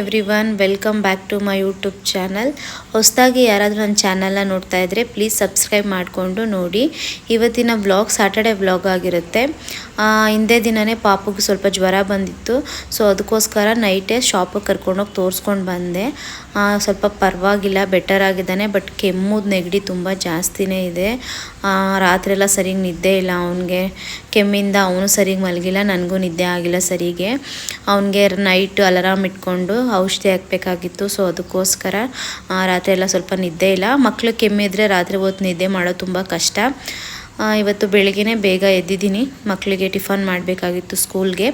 Everyone welcome back to my YouTube channel ಹೊಸದಾಗಿ ಯಾರಾದರೂ ನನ್ನ ಚಾನಲ್ನ ನೋಡ್ತಾ ಇದ್ದರೆ ಪ್ಲೀಸ್ ಸಬ್ಸ್ಕ್ರೈಬ್ ಮಾಡಿಕೊಂಡು ನೋಡಿ. ಇವತ್ತಿನ ವ್ಲಾಗ್ ಸ್ಯಾಟರ್ಡೆ ವ್ಲಾಗ್ ಆಗಿರುತ್ತೆ. ಹಿಂದೆ ದಿನವೇ ಪಾಪುಗೆ ಸ್ವಲ್ಪ ಜ್ವರ ಬಂದಿತ್ತು. ಸೊ ಅದಕ್ಕೋಸ್ಕರ ನೈಟೇ ಶಾಪಿಗೆ ಕರ್ಕೊಂಡೋಗಿ ತೋರಿಸ್ಕೊಂಡು ಬಂದೆ. ಸ್ವಲ್ಪ ಪರವಾಗಿಲ್ಲ ಬೆಟರ್ ಆಗಿದ್ದಾನೆ ಬಟ್ ಕೆಮ್ಮು ನೆಗಡಿ ತುಂಬ ಜಾಸ್ತಿನೇ ಇದೆ. ರಾತ್ರಿ ಎಲ್ಲ ಸರಿಗೆ ನಿದ್ದೆ ಇಲ್ಲ ಅವನಿಗೆ. ಕೆಮ್ಮಿಂದ ಅವನು ಸರಿಗೆ ಮಲಗಿಲ್ಲ, ನನಗೂ ನಿದ್ದೆ ಆಗಿಲ್ಲ ಸರಿಗೆ. ಅವನಿಗೆ ನೈಟ್ ಅಲಾರಾಮ್ ಇಟ್ಕೊಂಡು ಔಷಧಿ ಹಾಕಬೇಕಾಗಿತ್ತು ಸೊ ಅದಕ್ಕೋಸ್ಕರ ರಾತ್ರಿ ಎಲ್ಲ ಸ್ವಲ್ಪ ನಿದ್ದೆ ಇಲ್ಲ. ಮಕ್ಕಳು ಕೆಮ್ಮಿದ್ರೆ ರಾತ್ರಿ ಹೊತ್ತು ನಿದ್ದೆ ಮಾಡೋದು ತುಂಬ ಕಷ್ಟ. ಇವತ್ತು ಬೆಳಿಗ್ಗೆನೇ ಬೇಗ ಎದ್ದಿದ್ದೀನಿ. ಮಕ್ಕಳಿಗೆ ಟಿಫನ್ ಮಾಡಬೇಕಾಗಿತ್ತು ಸ್ಕೂಲ್ಗೆ.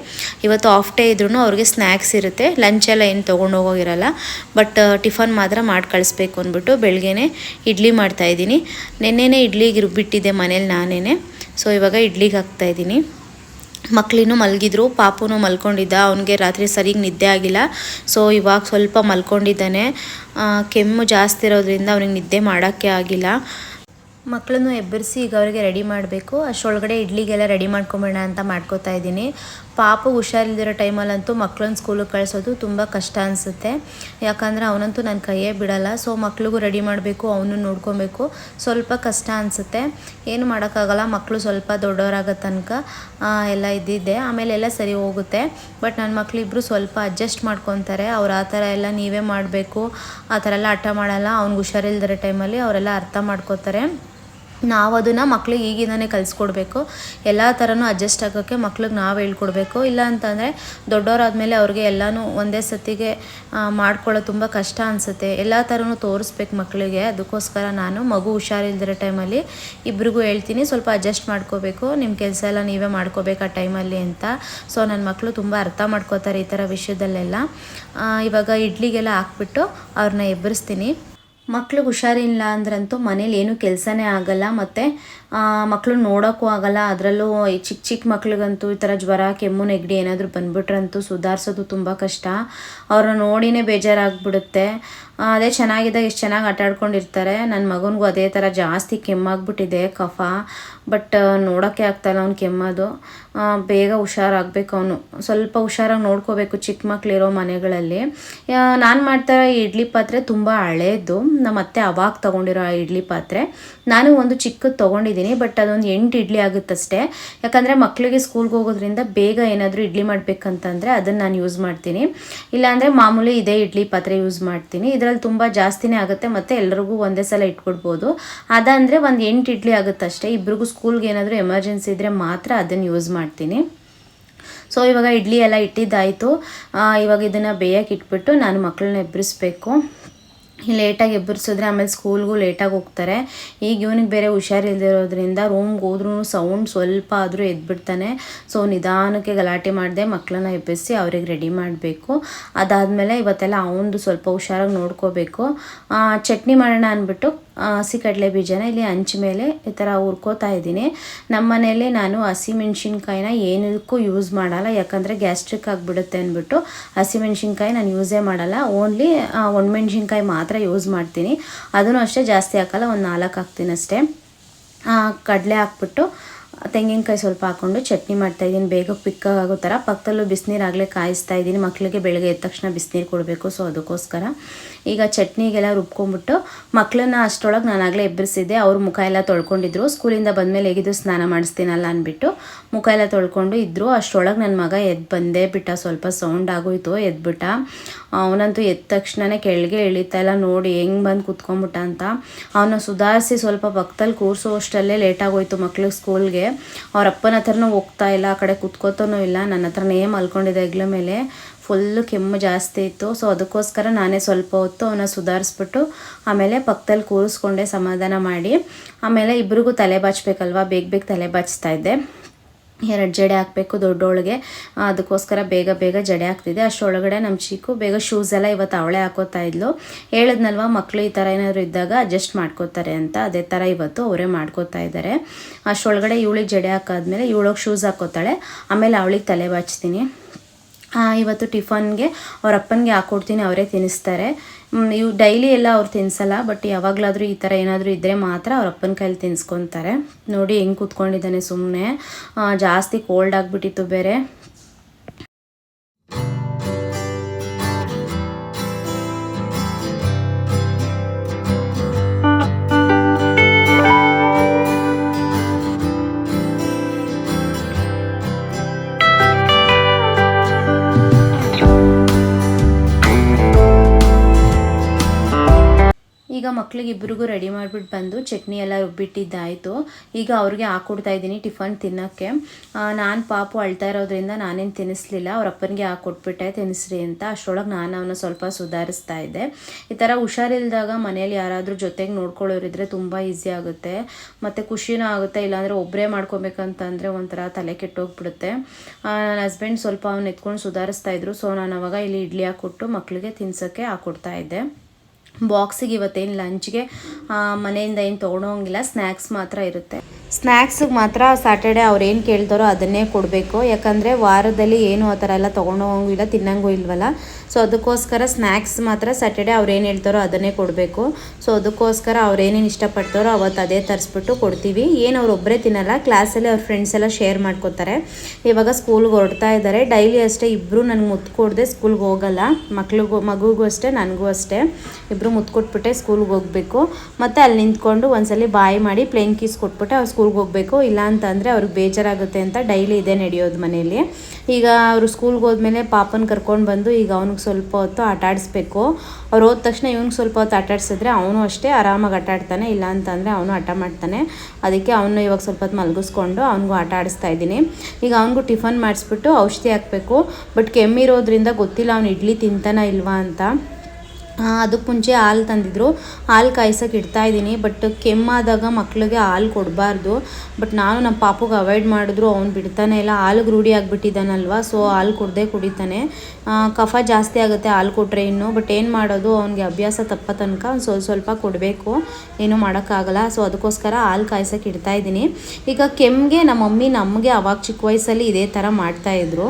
ಇವತ್ತು ಆಫ್ ಡೇ ಇದ್ರೂ ಅವ್ರಿಗೆ ಸ್ನ್ಯಾಕ್ಸ್ ಇರುತ್ತೆ. ಲಂಚ್ ಎಲ್ಲ ಏನು ತೊಗೊಂಡು ಹೋಗೋಗಿರಲ್ಲ. ಬಟ್ ಟಿಫನ್ ಮಾತ್ರ ಮಾಡಿ ಕಳಿಸ್ಬೇಕು ಅಂದ್ಬಿಟ್ಟು ಬೆಳಗ್ಗೆನೇ ಇಡ್ಲಿ ಮಾಡ್ತಾಯಿದ್ದೀನಿ ನೆನ್ನೆನೇ ಇಡ್ಲಿಗೆ ರುಬ್ಬಿಟ್ಟಿದ್ದೆ ಮನೇಲಿ ನಾನೇ ಸೊ ಇವಾಗ ಇಡ್ಲಿಗೆ ಹಾಕ್ತಾಯಿದ್ದೀನಿ ಮಕ್ಕಳಿನೂ ಮಲಗಿದ್ರು, ಪಾಪುನು ಮಲ್ಕೊಂಡಿದ್ದ. ಅವನಿಗೆ ರಾತ್ರಿ ಸರಿಗೆ ನಿದ್ದೆ ಆಗಿಲ್ಲ. ಸೊ ಇವಾಗ ಸ್ವಲ್ಪ ಮಲ್ಕೊಂಡಿದ್ದಾನೆ. ಕೆಮ್ಮು ಜಾಸ್ತಿ ಇರೋದ್ರಿಂದ ಅವನಿಗೆ ನಿದ್ದೆ ಮಾಡೋಕ್ಕೆ ಆಗಿಲ್ಲ. ಮಕ್ಕಳನ್ನು ಎಬ್ಬರಿಸಿ ಈಗ ಅವರಿಗೆ ರೆಡಿ ಮಾಡಬೇಕು. ಅಷ್ಟರೊಳಗಡೆ ಇಡ್ಲಿಗೆಲ್ಲ ರೆಡಿ ಮಾಡ್ಕೊಂಬಿಡೋಣ ಅಂತ ಮಾಡ್ಕೋತಾ ಇದ್ದೀನಿ. ಪಾಪು ಹುಷಾರಿಲ್ದಿರೋ ಟೈಮಲ್ಲಂತೂ ಮಕ್ಕಳನ್ನ ಸ್ಕೂಲಿಗೆ ಕಳಿಸೋದು ತುಂಬ ಕಷ್ಟ ಅನಿಸುತ್ತೆ. ಯಾಕಂದರೆ ಅವನಂತೂ ನನ್ನ ಕೈಯೇ ಬಿಡಲ್ಲ. ಸೊ ಮಕ್ಳಿಗೂ ರೆಡಿ ಮಾಡಬೇಕು ಅವನು ನೋಡ್ಕೊಬೇಕು. ಸ್ವಲ್ಪ ಕಷ್ಟ ಅನಿಸುತ್ತೆ. ಏನು ಮಾಡೋಕ್ಕಾಗಲ್ಲ ಮಕ್ಕಳು ಸ್ವಲ್ಪ ದೊಡ್ಡವರಾಗೋ ತನಕ ಎಲ್ಲ ಇದ್ದಿದ್ದೆ. ಆಮೇಲೆ ಎಲ್ಲ ಸರಿ ಹೋಗುತ್ತೆ. ಬಟ್ ನನ್ನ ಮಕ್ಕಳಿಬ್ರು ಸ್ವಲ್ಪ ಅಡ್ಜಸ್ಟ್ ಮಾಡ್ಕೊತಾರೆ. ಅವ್ರು ಆ ಥರ ಎಲ್ಲ ನೀವೇ ಮಾಡಬೇಕು. ಆ ಥರ ಎಲ್ಲ ಹಠ ಮಾಡಲ್ಲ. ಅವ್ನಿಗೆ ಹುಷಾರಿಲ್ದಿರೋ ಟೈಮಲ್ಲಿ ಅವರೆಲ್ಲ ಅರ್ಥ ಮಾಡ್ಕೋತಾರೆ. ನಾವು ಅದನ್ನು ಮಕ್ಳಿಗೆ ಈಗಿಂದನೇ ಕಲಿಸ್ಕೊಡ್ಬೇಕು. ಎಲ್ಲ ಥರನೂ ಅಡ್ಜಸ್ಟ್ ಆಗೋಕ್ಕೆ ಮಕ್ಳಿಗೆ ನಾವು ಹೇಳ್ಕೊಡ್ಬೇಕು. ಇಲ್ಲ ಅಂತಂದರೆ ದೊಡ್ಡವರಾದಮೇಲೆ ಅವ್ರಿಗೆ ಎಲ್ಲನೂ ಒಂದೇ ಸತಿಗೆ ಮಾಡ್ಕೊಳ್ಳೋ ತುಂಬ ಕಷ್ಟ ಅನಿಸುತ್ತೆ. ಎಲ್ಲ ಥರನೂ ತೋರಿಸ್ಬೇಕು ಮಕ್ಕಳಿಗೆ ಅದಕ್ಕೋಸ್ಕರ ನಾನು ಮಗು ಹುಷಾರಿಲ್ದಿರೋ ಟೈಮಲ್ಲಿ ಇಬ್ರಿಗೂ ಹೇಳ್ತೀನಿ, ಸ್ವಲ್ಪ ಅಡ್ಜಸ್ಟ್ ಮಾಡ್ಕೋಬೇಕು. ನಿಮ್ಮ ಕೆಲಸ ಎಲ್ಲ ನೀವೇ ಮಾಡ್ಕೋಬೇಕು ಆ ಟೈಮಲ್ಲಿ ಅಂತ. ಸೊ ನನ್ನ ಮಕ್ಕಳು ತುಂಬ ಅರ್ಥ ಮಾಡ್ಕೋತಾರೆ ಈ ಥರ ವಿಷಯದಲ್ಲೆಲ್ಲ. ಇವಾಗ ಇಡ್ಲಿಗೆಲ್ಲ ಹಾಕ್ಬಿಟ್ಟು ಅವ್ರನ್ನ ಎಬ್ಬರಿಸ್ತೀನಿ ಮಕ್ಳಿಗೆ ಹುಷಾರಿಲ್ಲ ಅಂದ್ರಂತೂ ಮನೇಲಿ ಏನೂ ಕೆಲಸನೇ ಆಗಲ್ಲ. ಮತ್ತು ಮಕ್ಕಳು ನೋಡೋಕ್ಕೂ ಆಗಲ್ಲ. ಅದರಲ್ಲೂ ಈ ಚಿಕ್ಕ ಚಿಕ್ಕ ಮಕ್ಳಿಗಂತೂ ಈ ಥರ ಜ್ವರ, ಕೆಮ್ಮು, ನೆಗಡಿ ಏನಾದರೂ ಬಂದ್ಬಿಟ್ರಂತೂ ಸುಧಾರಿಸೋದು ತುಂಬ ಕಷ್ಟ. ಅವ್ರನ್ನ ನೋಡಿನೇ ಬೇಜಾರಾಗ್ಬಿಡುತ್ತೆ. ಅದೇ ಚೆನ್ನಾಗಿದ್ದಾಗ ಎಷ್ಟು ಚೆನ್ನಾಗಿ ಆಟ ಆಡ್ಕೊಂಡಿರ್ತಾರೆ. ನನ್ನ ಮಗನಿಗೂ ಅದೇ ಥರ ಜಾಸ್ತಿ ಕೆಮ್ಮಾಗ್ಬಿಟ್ಟಿದೆ ಕಫ. ಬಟ್ ನೋಡೋಕ್ಕೆ ಆಗ್ತಾಯಿಲ್ಲ ಅವ್ನು ಕೆಮ್ಮೋದು. ಬೇಗ ಹುಷಾರಾಗಬೇಕು ಅವನು. ಸ್ವಲ್ಪ ಹುಷಾರಾಗಿ ನೋಡ್ಕೋಬೇಕು ಚಿಕ್ಕ ಮಕ್ಕಳಿರೋ ಮನೆಗಳಲ್ಲಿ. ನಾನು ಮಾಡ್ತಾ ಇಡ್ಲಿ ಪಾತ್ರೆ ತುಂಬ ಹಳೇದು ನಮ್ಮ ಅತ್ತೆ ಅವಾಗ ತೊಗೊಂಡಿರೋ ಆ ಇಡ್ಲಿ ಪಾತ್ರೆ. ನಾನು ಒಂದು ಚಿಕ್ಕದು ತೊಗೊಂಡಿದ್ದೀನಿ. ಬಟ್ ಅದೊಂದು ಎಂಟು ಇಡ್ಲಿ ಆಗುತ್ತಷ್ಟೇ. ಯಾಕಂದರೆ ಮಕ್ಕಳಿಗೆ ಸ್ಕೂಲ್ಗೆ ಹೋಗೋದ್ರಿಂದ ಬೇಗ ಏನಾದರೂ ಇಡ್ಲಿ ಮಾಡಬೇಕಂತಂದರೆ ಅದನ್ನು ನಾನು ಯೂಸ್ ಮಾಡ್ತೀನಿ. ಇಲ್ಲಾಂದರೆ ಮಾಮೂಲಿ ಇದೇ ಇಡ್ಲಿ ಪಾತ್ರೆ ಯೂಸ್ ಮಾಡ್ತೀನಿ. ಇದರಲ್ಲಿ ತುಂಬ ಜಾಸ್ತಿನೇ ಆಗುತ್ತೆ, ಮತ್ತು ಎಲ್ರಿಗೂ ಒಂದೇ ಸಲ ಇಟ್ಬಿಡ್ಬೋದು ಅದಂದರೆ ಒಂದು ಎಂಟು ಇಡ್ಲಿ ಆಗುತ್ತಷ್ಟೇ. ಇಬ್ರಿಗೂ ಸ್ಕೂಲ್ಗೆ ಏನಾದರೂ ಎಮರ್ಜೆನ್ಸಿ ಇದ್ದರೆ ಮಾತ್ರ ಅದನ್ನು ಯೂಸ್ ಮಾಡ್ತೀನಿ. ಸೊ ಇವಾಗ ಇಡ್ಲಿ ಎಲ್ಲ ಇಟ್ಟಿದ್ದಾಯಿತು. ಇವಾಗ ಇದನ್ನು ಬೇಯಕ್ಕೆ ಇಟ್ಬಿಟ್ಟು ನಾನು ಮಕ್ಕಳನ್ನ ಎಬ್ಬರಿಸ್ಬೇಕು ಲೇಟಾಗಿ ಎಬ್ಬರಿಸಿದ್ರೆ ಆಮೇಲೆ ಸ್ಕೂಲ್ಗೂ ಲೇಟಾಗಿ ಹೋಗ್ತಾರೆ. ಈಗ ಇವನಿಗೆ ಬೇರೆ ಹುಷಾರಿಲ್ದಿರೋದ್ರಿಂದ ರೂಮ್ಗೆ ಹೋದ್ರೂ ಸೌಂಡ್ ಸ್ವಲ್ಪ ಆದರೂ ಎದ್ಬಿಡ್ತಾನೆ. ಸೊ ನಿಧಾನಕ್ಕೆ ಗಲಾಟೆ ಮಾಡಿದೆ ಮಕ್ಕಳನ್ನ ಎಬ್ಬಿಸಿ ಅವ್ರಿಗೆ ರೆಡಿ ಮಾಡಬೇಕು. ಅದಾದಮೇಲೆ ಇವತ್ತೆಲ್ಲ ಅವನದು ಸ್ವಲ್ಪ ಹುಷಾರಾಗಿ ನೋಡ್ಕೋಬೇಕು. ಚಟ್ನಿ ಮಾಡೋಣ ಅಂದ್ಬಿಟ್ಟು ಹಸಿ ಕಡಲೆ ಬೀಜನ ಇಲ್ಲಿ ಹಂಚ ಮೇಲೆ ಈ ಥರ ಹುರ್ಕೋತಾ ಇದ್ದೀನಿ. ನಮ್ಮ ಮನೇಲಿ ನಾನು ಹಸಿ ಮೆಣಸಿನ್ಕಾಯಿನ ಏನಕ್ಕೂ ಯೂಸ್ ಮಾಡಲ್ಲ. ಯಾಕಂದರೆ ಗ್ಯಾಸ್ಟ್ರಿಕ್ ಆಗಿಬಿಡುತ್ತೆ ಅಂದ್ಬಿಟ್ಟು ಹಸಿ ಮೆಣಸಿನ್ಕಾಯಿ ನಾನು ಯೂಸೇ ಮಾಡಲ್ಲ. ಓನ್ಲಿ ಒಣಮೆಣ್ಸಿನ್ಕಾಯಿ ಮಾತ್ರ ಯೂಸ್ ಮಾಡ್ತೀನಿ. ಅದನ್ನು ಅಷ್ಟೇ ಜಾಸ್ತಿ ಹಾಕಲ್ಲ, ಒಂದು ನಾಲ್ಕು ಹಾಕ್ತೀನಿ ಅಷ್ಟೇ. ಕಡಲೆ ಹಾಕ್ಬಿಟ್ಟು ತೆಂಗಿನಕಾಯಿ ಸ್ವಲ್ಪ ಹಾಕ್ಕೊಂಡು ಚಟ್ನಿ ಮಾಡ್ತಾಯಿದ್ದೀನಿ ಬೇಗ ಪಿಕ್ಕಾಗೋ ಥರ ಪಕ್ಕದಲ್ಲೂ ಬಿಸಿನೀರಾಗಲೇ ಕಾಯಿಸ್ತಾ ಇದ್ದೀನಿ. ಮಕ್ಕಳಿಗೆ ಬೆಳಗ್ಗೆ ಎದ್ದ ತಕ್ಷಣ ಬಿಸಿನೀರು ಕೊಡಬೇಕು. ಸೊ ಅದಕ್ಕೋಸ್ಕರ. ಈಗ ಚಟ್ನಿಗೆಲ್ಲ ರುಬ್ಕೊಂಡ್ಬಿಟ್ಟು ಮಕ್ಕಳನ್ನ ಅಷ್ಟರೊಳಗೆ ನಾನು ಆಗಲೇ ಎಬ್ಬರಿಸಿದ್ದೆ. ಅವ್ರ ಮುಖ ಎಲ್ಲ ತೊಳ್ಕೊಂಡಿದ್ರು. ಸ್ಕೂಲಿಂದ ಬಂದಮೇಲೆ ಹೇಗಿದ್ದು ಸ್ನಾನ ಮಾಡಿಸ್ತೀನಲ್ಲ ಅಂದ್ಬಿಟ್ಟು ಮುಖ ಎಲ್ಲ ತೊಳ್ಕೊಂಡು ಇದ್ದರು ಅಷ್ಟರೊಳಗೆ ನನ್ನ ಮಗ ಎದ್ದು ಬಂದೇ ಬಿಟ್ಟ. ಸ್ವಲ್ಪ ಸೌಂಡ್ ಆಗೋಯ್ತು, ಎದ್ಬಿಟ್ಟ. ಅವನಂತೂ ಎದ್ದ ತಕ್ಷಣನೇ ಕೆಳಗೆ ಇಳಿತಾ ಇಲ್ಲ. ನೋಡಿ ಹೆಂಗೆ ಬಂದು ಕುತ್ಕೊಂಡ್ಬಿಟ್ಟ ಅಂತ. ಅವನ ಸುಧಾರಿಸಿ ಸ್ವಲ್ಪ ಪಕ್ಕದಲ್ಲಿ ಕೂರಿಸೋ ಅಷ್ಟರಲ್ಲೇ ಲೇಟಾಗೋಯ್ತು ಮಕ್ಳಿಗೆ ಸ್ಕೂಲ್ಗೆ. ಅವ್ರ ಅಪ್ಪನ ಹತ್ರನೂ ಹೋಗ್ತಾ ಇಲ್ಲ. ಆ ಕಡೆ ಕುತ್ಕೋತಾನೂ ಇಲ್ಲ. ನನ್ನ ಹತ್ರನೇ ಮಲ್ಕೊಂಡಿದ್ದೆ ಹೆಗ್ಲ ಮೇಲೆ. ಫುಲ್ಲು ಕೆಮ್ಮು ಜಾಸ್ತಿ ಇತ್ತು. ಸೊ ಅದಕ್ಕೋಸ್ಕರ ನಾನೇ ಸ್ವಲ್ಪ ಹೊತ್ತು ಅವನ್ನ ಸುಧಾರಿಸ್ಬಿಟ್ಟು ಆಮೇಲೆ ಪಕ್ಕದಲ್ಲಿ ಕೂರಿಸ್ಕೊಂಡೆ ಸಮಾಧಾನ ಮಾಡಿ. ಆಮೇಲೆ ಇಬ್ರಿಗೂ ತಲೆ ಬಾಚಬೇಕಲ್ವಾ? ಬೇಗ ಬೇಗ ತಲೆ ಬಾಚ್ತಾ ಇದ್ದೆ. ಎರಡು ಜಡೆ ಹಾಕಬೇಕು ದೊಡ್ಡೊಳಗೆ. ಅದಕ್ಕೋಸ್ಕರ ಬೇಗ ಬೇಗ ಜಡೆ ಹಾಕ್ತಿದ್ದೆ. ಅಷ್ಟರೊಳಗಡೆ ನಮ್ಮ ಚಿಕ್ಕು ಬೇಗ ಶೂಸ್ ಎಲ್ಲ ಇವತ್ತು ಅವಳೇ ಹಾಕೋತಾ ಇದ್ಲು. ಹೇಳಿದ್ನಲ್ವ ಮಕ್ಕಳು ಈ ಥರ ಏನಾದರೂ ಇದ್ದಾಗ ಅಡ್ಜಸ್ಟ್ ಮಾಡ್ಕೋತಾರೆ ಅಂತ. ಅದೇ ಥರ ಇವತ್ತು ಅವರೇ ಮಾಡ್ಕೋತಾ ಇದ್ದಾರೆ. ಅಷ್ಟರೊಳಗಡೆ ಇವಳಿಗೆ ಜಡೆ ಹಾಕಾದ್ಮೇಲೆ ಇವಳಿಗೆ ಶೂಸ್ ಹಾಕೋತಾಳೆ. ಆಮೇಲೆ ಅವಳಿಗೆ ತಲೆ ಬಾಚ್ತೀನಿ. ಇವತ್ತು ಟಿಫನ್ಗೆ ಅವ್ರ ಅಪ್ಪನಿಗೆ ಹಾಕ್ಕೊಡ್ತೀನಿ ಅವರೇ ತಿನ್ನಿಸ್ತಾರೆ. ಇವು ಡೈಲಿ ಎಲ್ಲ ಅವ್ರು ತಿನ್ಸಲ್ಲ, ಬಟ್ ಯಾವಾಗಲಾದರೂ ಈ ಥರ ಏನಾದರೂ ಇದ್ದರೆ ಮಾತ್ರ ಅವ್ರ ಅಪ್ಪನ ಕೈಲಿ ತಿನ್ಸ್ಕೊತಾರೆ. ನೋಡಿ ಹೆಂಗೆ ಕೂತ್ಕೊಂಡಿದ್ದಾನೆ ಸುಮ್ಮನೆ ಜಾಸ್ತಿ ಕೋಲ್ಡ್ ಆಗಿಬಿಟ್ಟಿತ್ತು ಬೇರೆ. ಮಕ್ಳಿಗೆ ಇಬ್ಬರಿಗೂ ರೆಡಿ ಮಾಡಿಬಿಟ್ಟು ಬಂದು ಚಟ್ನಿ ಎಲ್ಲ ರುಬ್ಬಿಟ್ಟಿದ್ದಾಯಿತು. ಈಗ ಅವ್ರಿಗೆ ಹಾಕ್ಕೊಡ್ತಾ ಇದ್ದೀನಿ ಟಿಫನ್ ತಿನ್ನೋಕ್ಕೆ. ನಾನು ಪಾಪು ಅಳ್ತಾ ಇರೋದ್ರಿಂದ ನಾನೇನು ತಿನ್ನಿಸ್ಲಿಲ್ಲ. ಅವ್ರ ಅಪ್ಪನಿಗೆ ಹಾಕ್ಕೊಟ್ಬಿಟ್ಟೆ ತಿನ್ನಿಸ್ರಿ ಅಂತ. ಅಷ್ಟರೊಳಗೆ ನಾನು ಅವನ್ನ ಸ್ವಲ್ಪ ಸುಧಾರಿಸ್ತಾ ಇದ್ದೆ. ಈ ಥರ ಹುಷಾರಿಲ್ದಾಗ ಮನೇಲಿ ಯಾರಾದರೂ ಜೊತೆಗೆ ನೋಡ್ಕೊಳ್ಳೋರಿದ್ರೆ ತುಂಬ ಈಸಿ ಆಗುತ್ತೆ. ಮತ್ತು ಖುಷಿನೂ ಆಗುತ್ತೆ. ಇಲ್ಲಾಂದರೆ ಒಬ್ಬರೇ ಮಾಡ್ಕೊಬೇಕಂತಂದರೆ ಒಂಥರ ತಲೆ ಕೆಟ್ಟೋಗ್ಬಿಡುತ್ತೆ. ನನ್ನ ಹಸ್ಬೆಂಡ್ ಸ್ವಲ್ಪ ಅವ್ನು ಎತ್ಕೊಂಡು ಸುಧಾರಿಸ್ತಾ ಇದ್ರು. ಸೊ ನಾನು ಅವಾಗ ಇಲ್ಲಿ ಇಡ್ಲಿ ಹಾಕ್ಕೊಟ್ಟು ಮಕ್ಕಳಿಗೆ ತಿನ್ಸೋಕ್ಕೆ ಹಾಕ್ಕೊಡ್ತಾ ಇದ್ದೆ. ಬಾಕ್ಸಿಗೆ ಇವತ್ತೇನು ಲಂಚ್ಗೆ ಮನೆಯಿಂದ ಏನು ತೊಗೊಳೋಂಗಿಲ್ಲ ಸ್ನ್ಯಾಕ್ಸ್ ಮಾತ್ರ ಇರುತ್ತೆ. ಸ್ನ್ಯಾಕ್ಸಿಗೆ ಮಾತ್ರ ಸ್ಯಾಟರ್ಡೆ ಅವ್ರು ಏನು ಕೇಳ್ತಾರೋ ಅದನ್ನೇ ಕೊಡಬೇಕು. ಯಾಕಂದರೆ ವಾರದಲ್ಲಿ ಏನು ಆ ಥರ ಎಲ್ಲ ತೊಗೊಂಡು ಇಲ್ಲ, ತಿನ್ನಂಗೂ ಇಲ್ವಲ್ಲ. ಸೊ ಅದಕ್ಕೋಸ್ಕರ ಸ್ನ್ಯಾಕ್ಸ್ ಮಾತ್ರ ಸ್ಯಾಟರ್ಡೆ ಅವ್ರು ಏನು ಹೇಳ್ತಾರೋ ಅದನ್ನೇ ಕೊಡಬೇಕು. ಸೊ ಅದಕ್ಕೋಸ್ಕರ ಅವ್ರೇನೇನು ಇಷ್ಟಪಡ್ತಾರೋ ಅವತ್ತು ಅದೇ ತರಿಸ್ಬಿಟ್ಟು ಕೊಡ್ತೀವಿ. ಏನು ಅವ್ರು ಒಬ್ಬರೇ ತಿನ್ನಲ್ಲ, ಕ್ಲಾಸಲ್ಲಿ ಅವ್ರ ಫ್ರೆಂಡ್ಸ್ ಎಲ್ಲ ಶೇರ್ ಮಾಡ್ಕೋತಾರೆ. ಇವಾಗ ಸ್ಕೂಲ್ಗೆ ಹೊರಡ್ತಾ ಇದ್ದಾರೆ ಡೈಲಿ ಅಷ್ಟೇ ಇಬ್ಬರು ನನಗೆ ಮುತ್ತು ಕೊಡದೆ ಸ್ಕೂಲ್ಗೆ ಹೋಗಲ್ಲ. ಮಕ್ಳಿಗೂ, ಮಗುಗೂ ಅಷ್ಟೇ, ನನಗೂ ಅಷ್ಟೇ. ಇಬ್ಬರು ಮುತ್ತು ಕೊಟ್ಬಿಟ್ಟೆ ಸ್ಕೂಲ್ಗೆ ಹೋಗಬೇಕು. ಮತ್ತು ಅಲ್ಲಿ ನಿಂತ್ಕೊಂಡು ಒಂದ್ಸಲಿ ಬಾಯಿ ಮಾಡಿ ಪ್ಲೇನ್ ಕೀಸ್ ಕೊಟ್ಬಿಟ್ಟೆ, ಅವ್ರು ಸ್ಕೂಲ್ಗೆ ಹೋಗಬೇಕು. ಇಲ್ಲ ಅಂತಂದರೆ ಅವ್ರಿಗೆ ಬೇಜಾರಾಗುತ್ತೆ ಅಂತ ಡೈಲಿ ಇದೇ ನಡೆಯೋದು ಮನೆಯಲ್ಲಿ ಈಗ ಅವರು ಸ್ಕೂಲ್ಗೆ ಹೋದ್ಮೇಲೆ ಪಾಪನ ಕರ್ಕೊಂಡು ಬಂದು ಈಗ ಅವ್ನಿಗೆ ಸ್ವಲ್ಪ ಹೊತ್ತು ಆಟ ಆಡಿಸ್ಬೇಕು. ಅವ್ರು ಹೋದ ತಕ್ಷಣ ಇವ್ನಿಗೆ ಸ್ವಲ್ಪ ಹೊತ್ತು ಆಟ ಆಡಿಸಿದ್ರೆ ಅವನು ಅಷ್ಟೇ ಆರಾಮಾಗಿ ಆಟ ಆಡ್ತಾನೆ. ಇಲ್ಲ ಅಂತಂದರೆ ಅವನು ಆಟ ಮಾಡ್ತಾನೆ. ಅದಕ್ಕೆ ಅವನು ಇವಾಗ ಸ್ವಲ್ಪ ಹೊತ್ತು ಮಲಗಿಸ್ಕೊಂಡು ಅವ್ನಿಗೂ ಆಟ ಆಡಿಸ್ತಾ ಇದ್ದೀನಿ. ಈಗ ಅವ್ನಿಗೂ ಟಿಫನ್ ಮಾಡಿಸ್ಬಿಟ್ಟು ಔಷಧಿ ಹಾಕಬೇಕು. ಬಟ್ ಕೆಮ್ಮಿರೋದ್ರಿಂದ ಗೊತ್ತಿಲ್ಲ ಅವ್ನು ಇಡ್ಲಿ ತಿಂತಾನ ಇಲ್ವಾ ಅಂತ. ಅದಕ್ಕೆ ಮುಂಚೆ ಹಾಲು ತಂದಿದ್ರು. ಹಾಲು ಕಾಯ್ಸೋಕೆ ಇಡ್ತಾ ಇದ್ದೀನಿ ಬಟ್ ಕೆಮ್ಮಾದಾಗ ಮಕ್ಳಿಗೆ ಹಾಲು ಕೊಡಬಾರ್ದು. ಬಟ್ ನಾನು ನಮ್ಮ ಪಾಪುಗೆ ಅವಾಯ್ಡ್ ಮಾಡಿದ್ರು, ಅವ್ನು ಬಿಡ್ತಾನೆ ಇಲ್ಲ. ಹಾಲಿಗೆ ರೂಢಿ ಆಗಿಬಿಟ್ಟಿದ್ದಾನಲ್ವ ಸೊ ಹಾಲು ಕುಡ್ದೇ ಕುಡಿತಾನೆ. ಕಫ ಜಾಸ್ತಿ ಆಗುತ್ತೆ, ಹಾಲು ಕೊಟ್ಟರೆ ಇನ್ನು. ಬಟ್ ಏನು ಮಾಡೋದು, ಅವ್ನಿಗೆ ಅಭ್ಯಾಸ ತಪ್ಪ ತನಕ ಸ್ವಲ್ಪ ಸ್ವಲ್ಪ ಕೊಡಬೇಕು. ಏನೂ ಮಾಡೋಕ್ಕಾಗಲ್ಲ ಸೊ ಅದಕ್ಕೋಸ್ಕರ ಹಾಲು ಕಾಯ್ಸೋಕೆ ಇಡ್ತಾ ಇದ್ದೀನಿ. ಈಗ ಕೆಮ್ಮಿಗೆ ನಮ್ಮ ಮಮ್ಮಿ ನಮಗೆ ಅವಾಗ ಚಿಕ್ಕ ವಯಸ್ಸಲ್ಲಿ ಇದೇ ಥರ ಮಾಡ್ತಾಯಿದ್ರು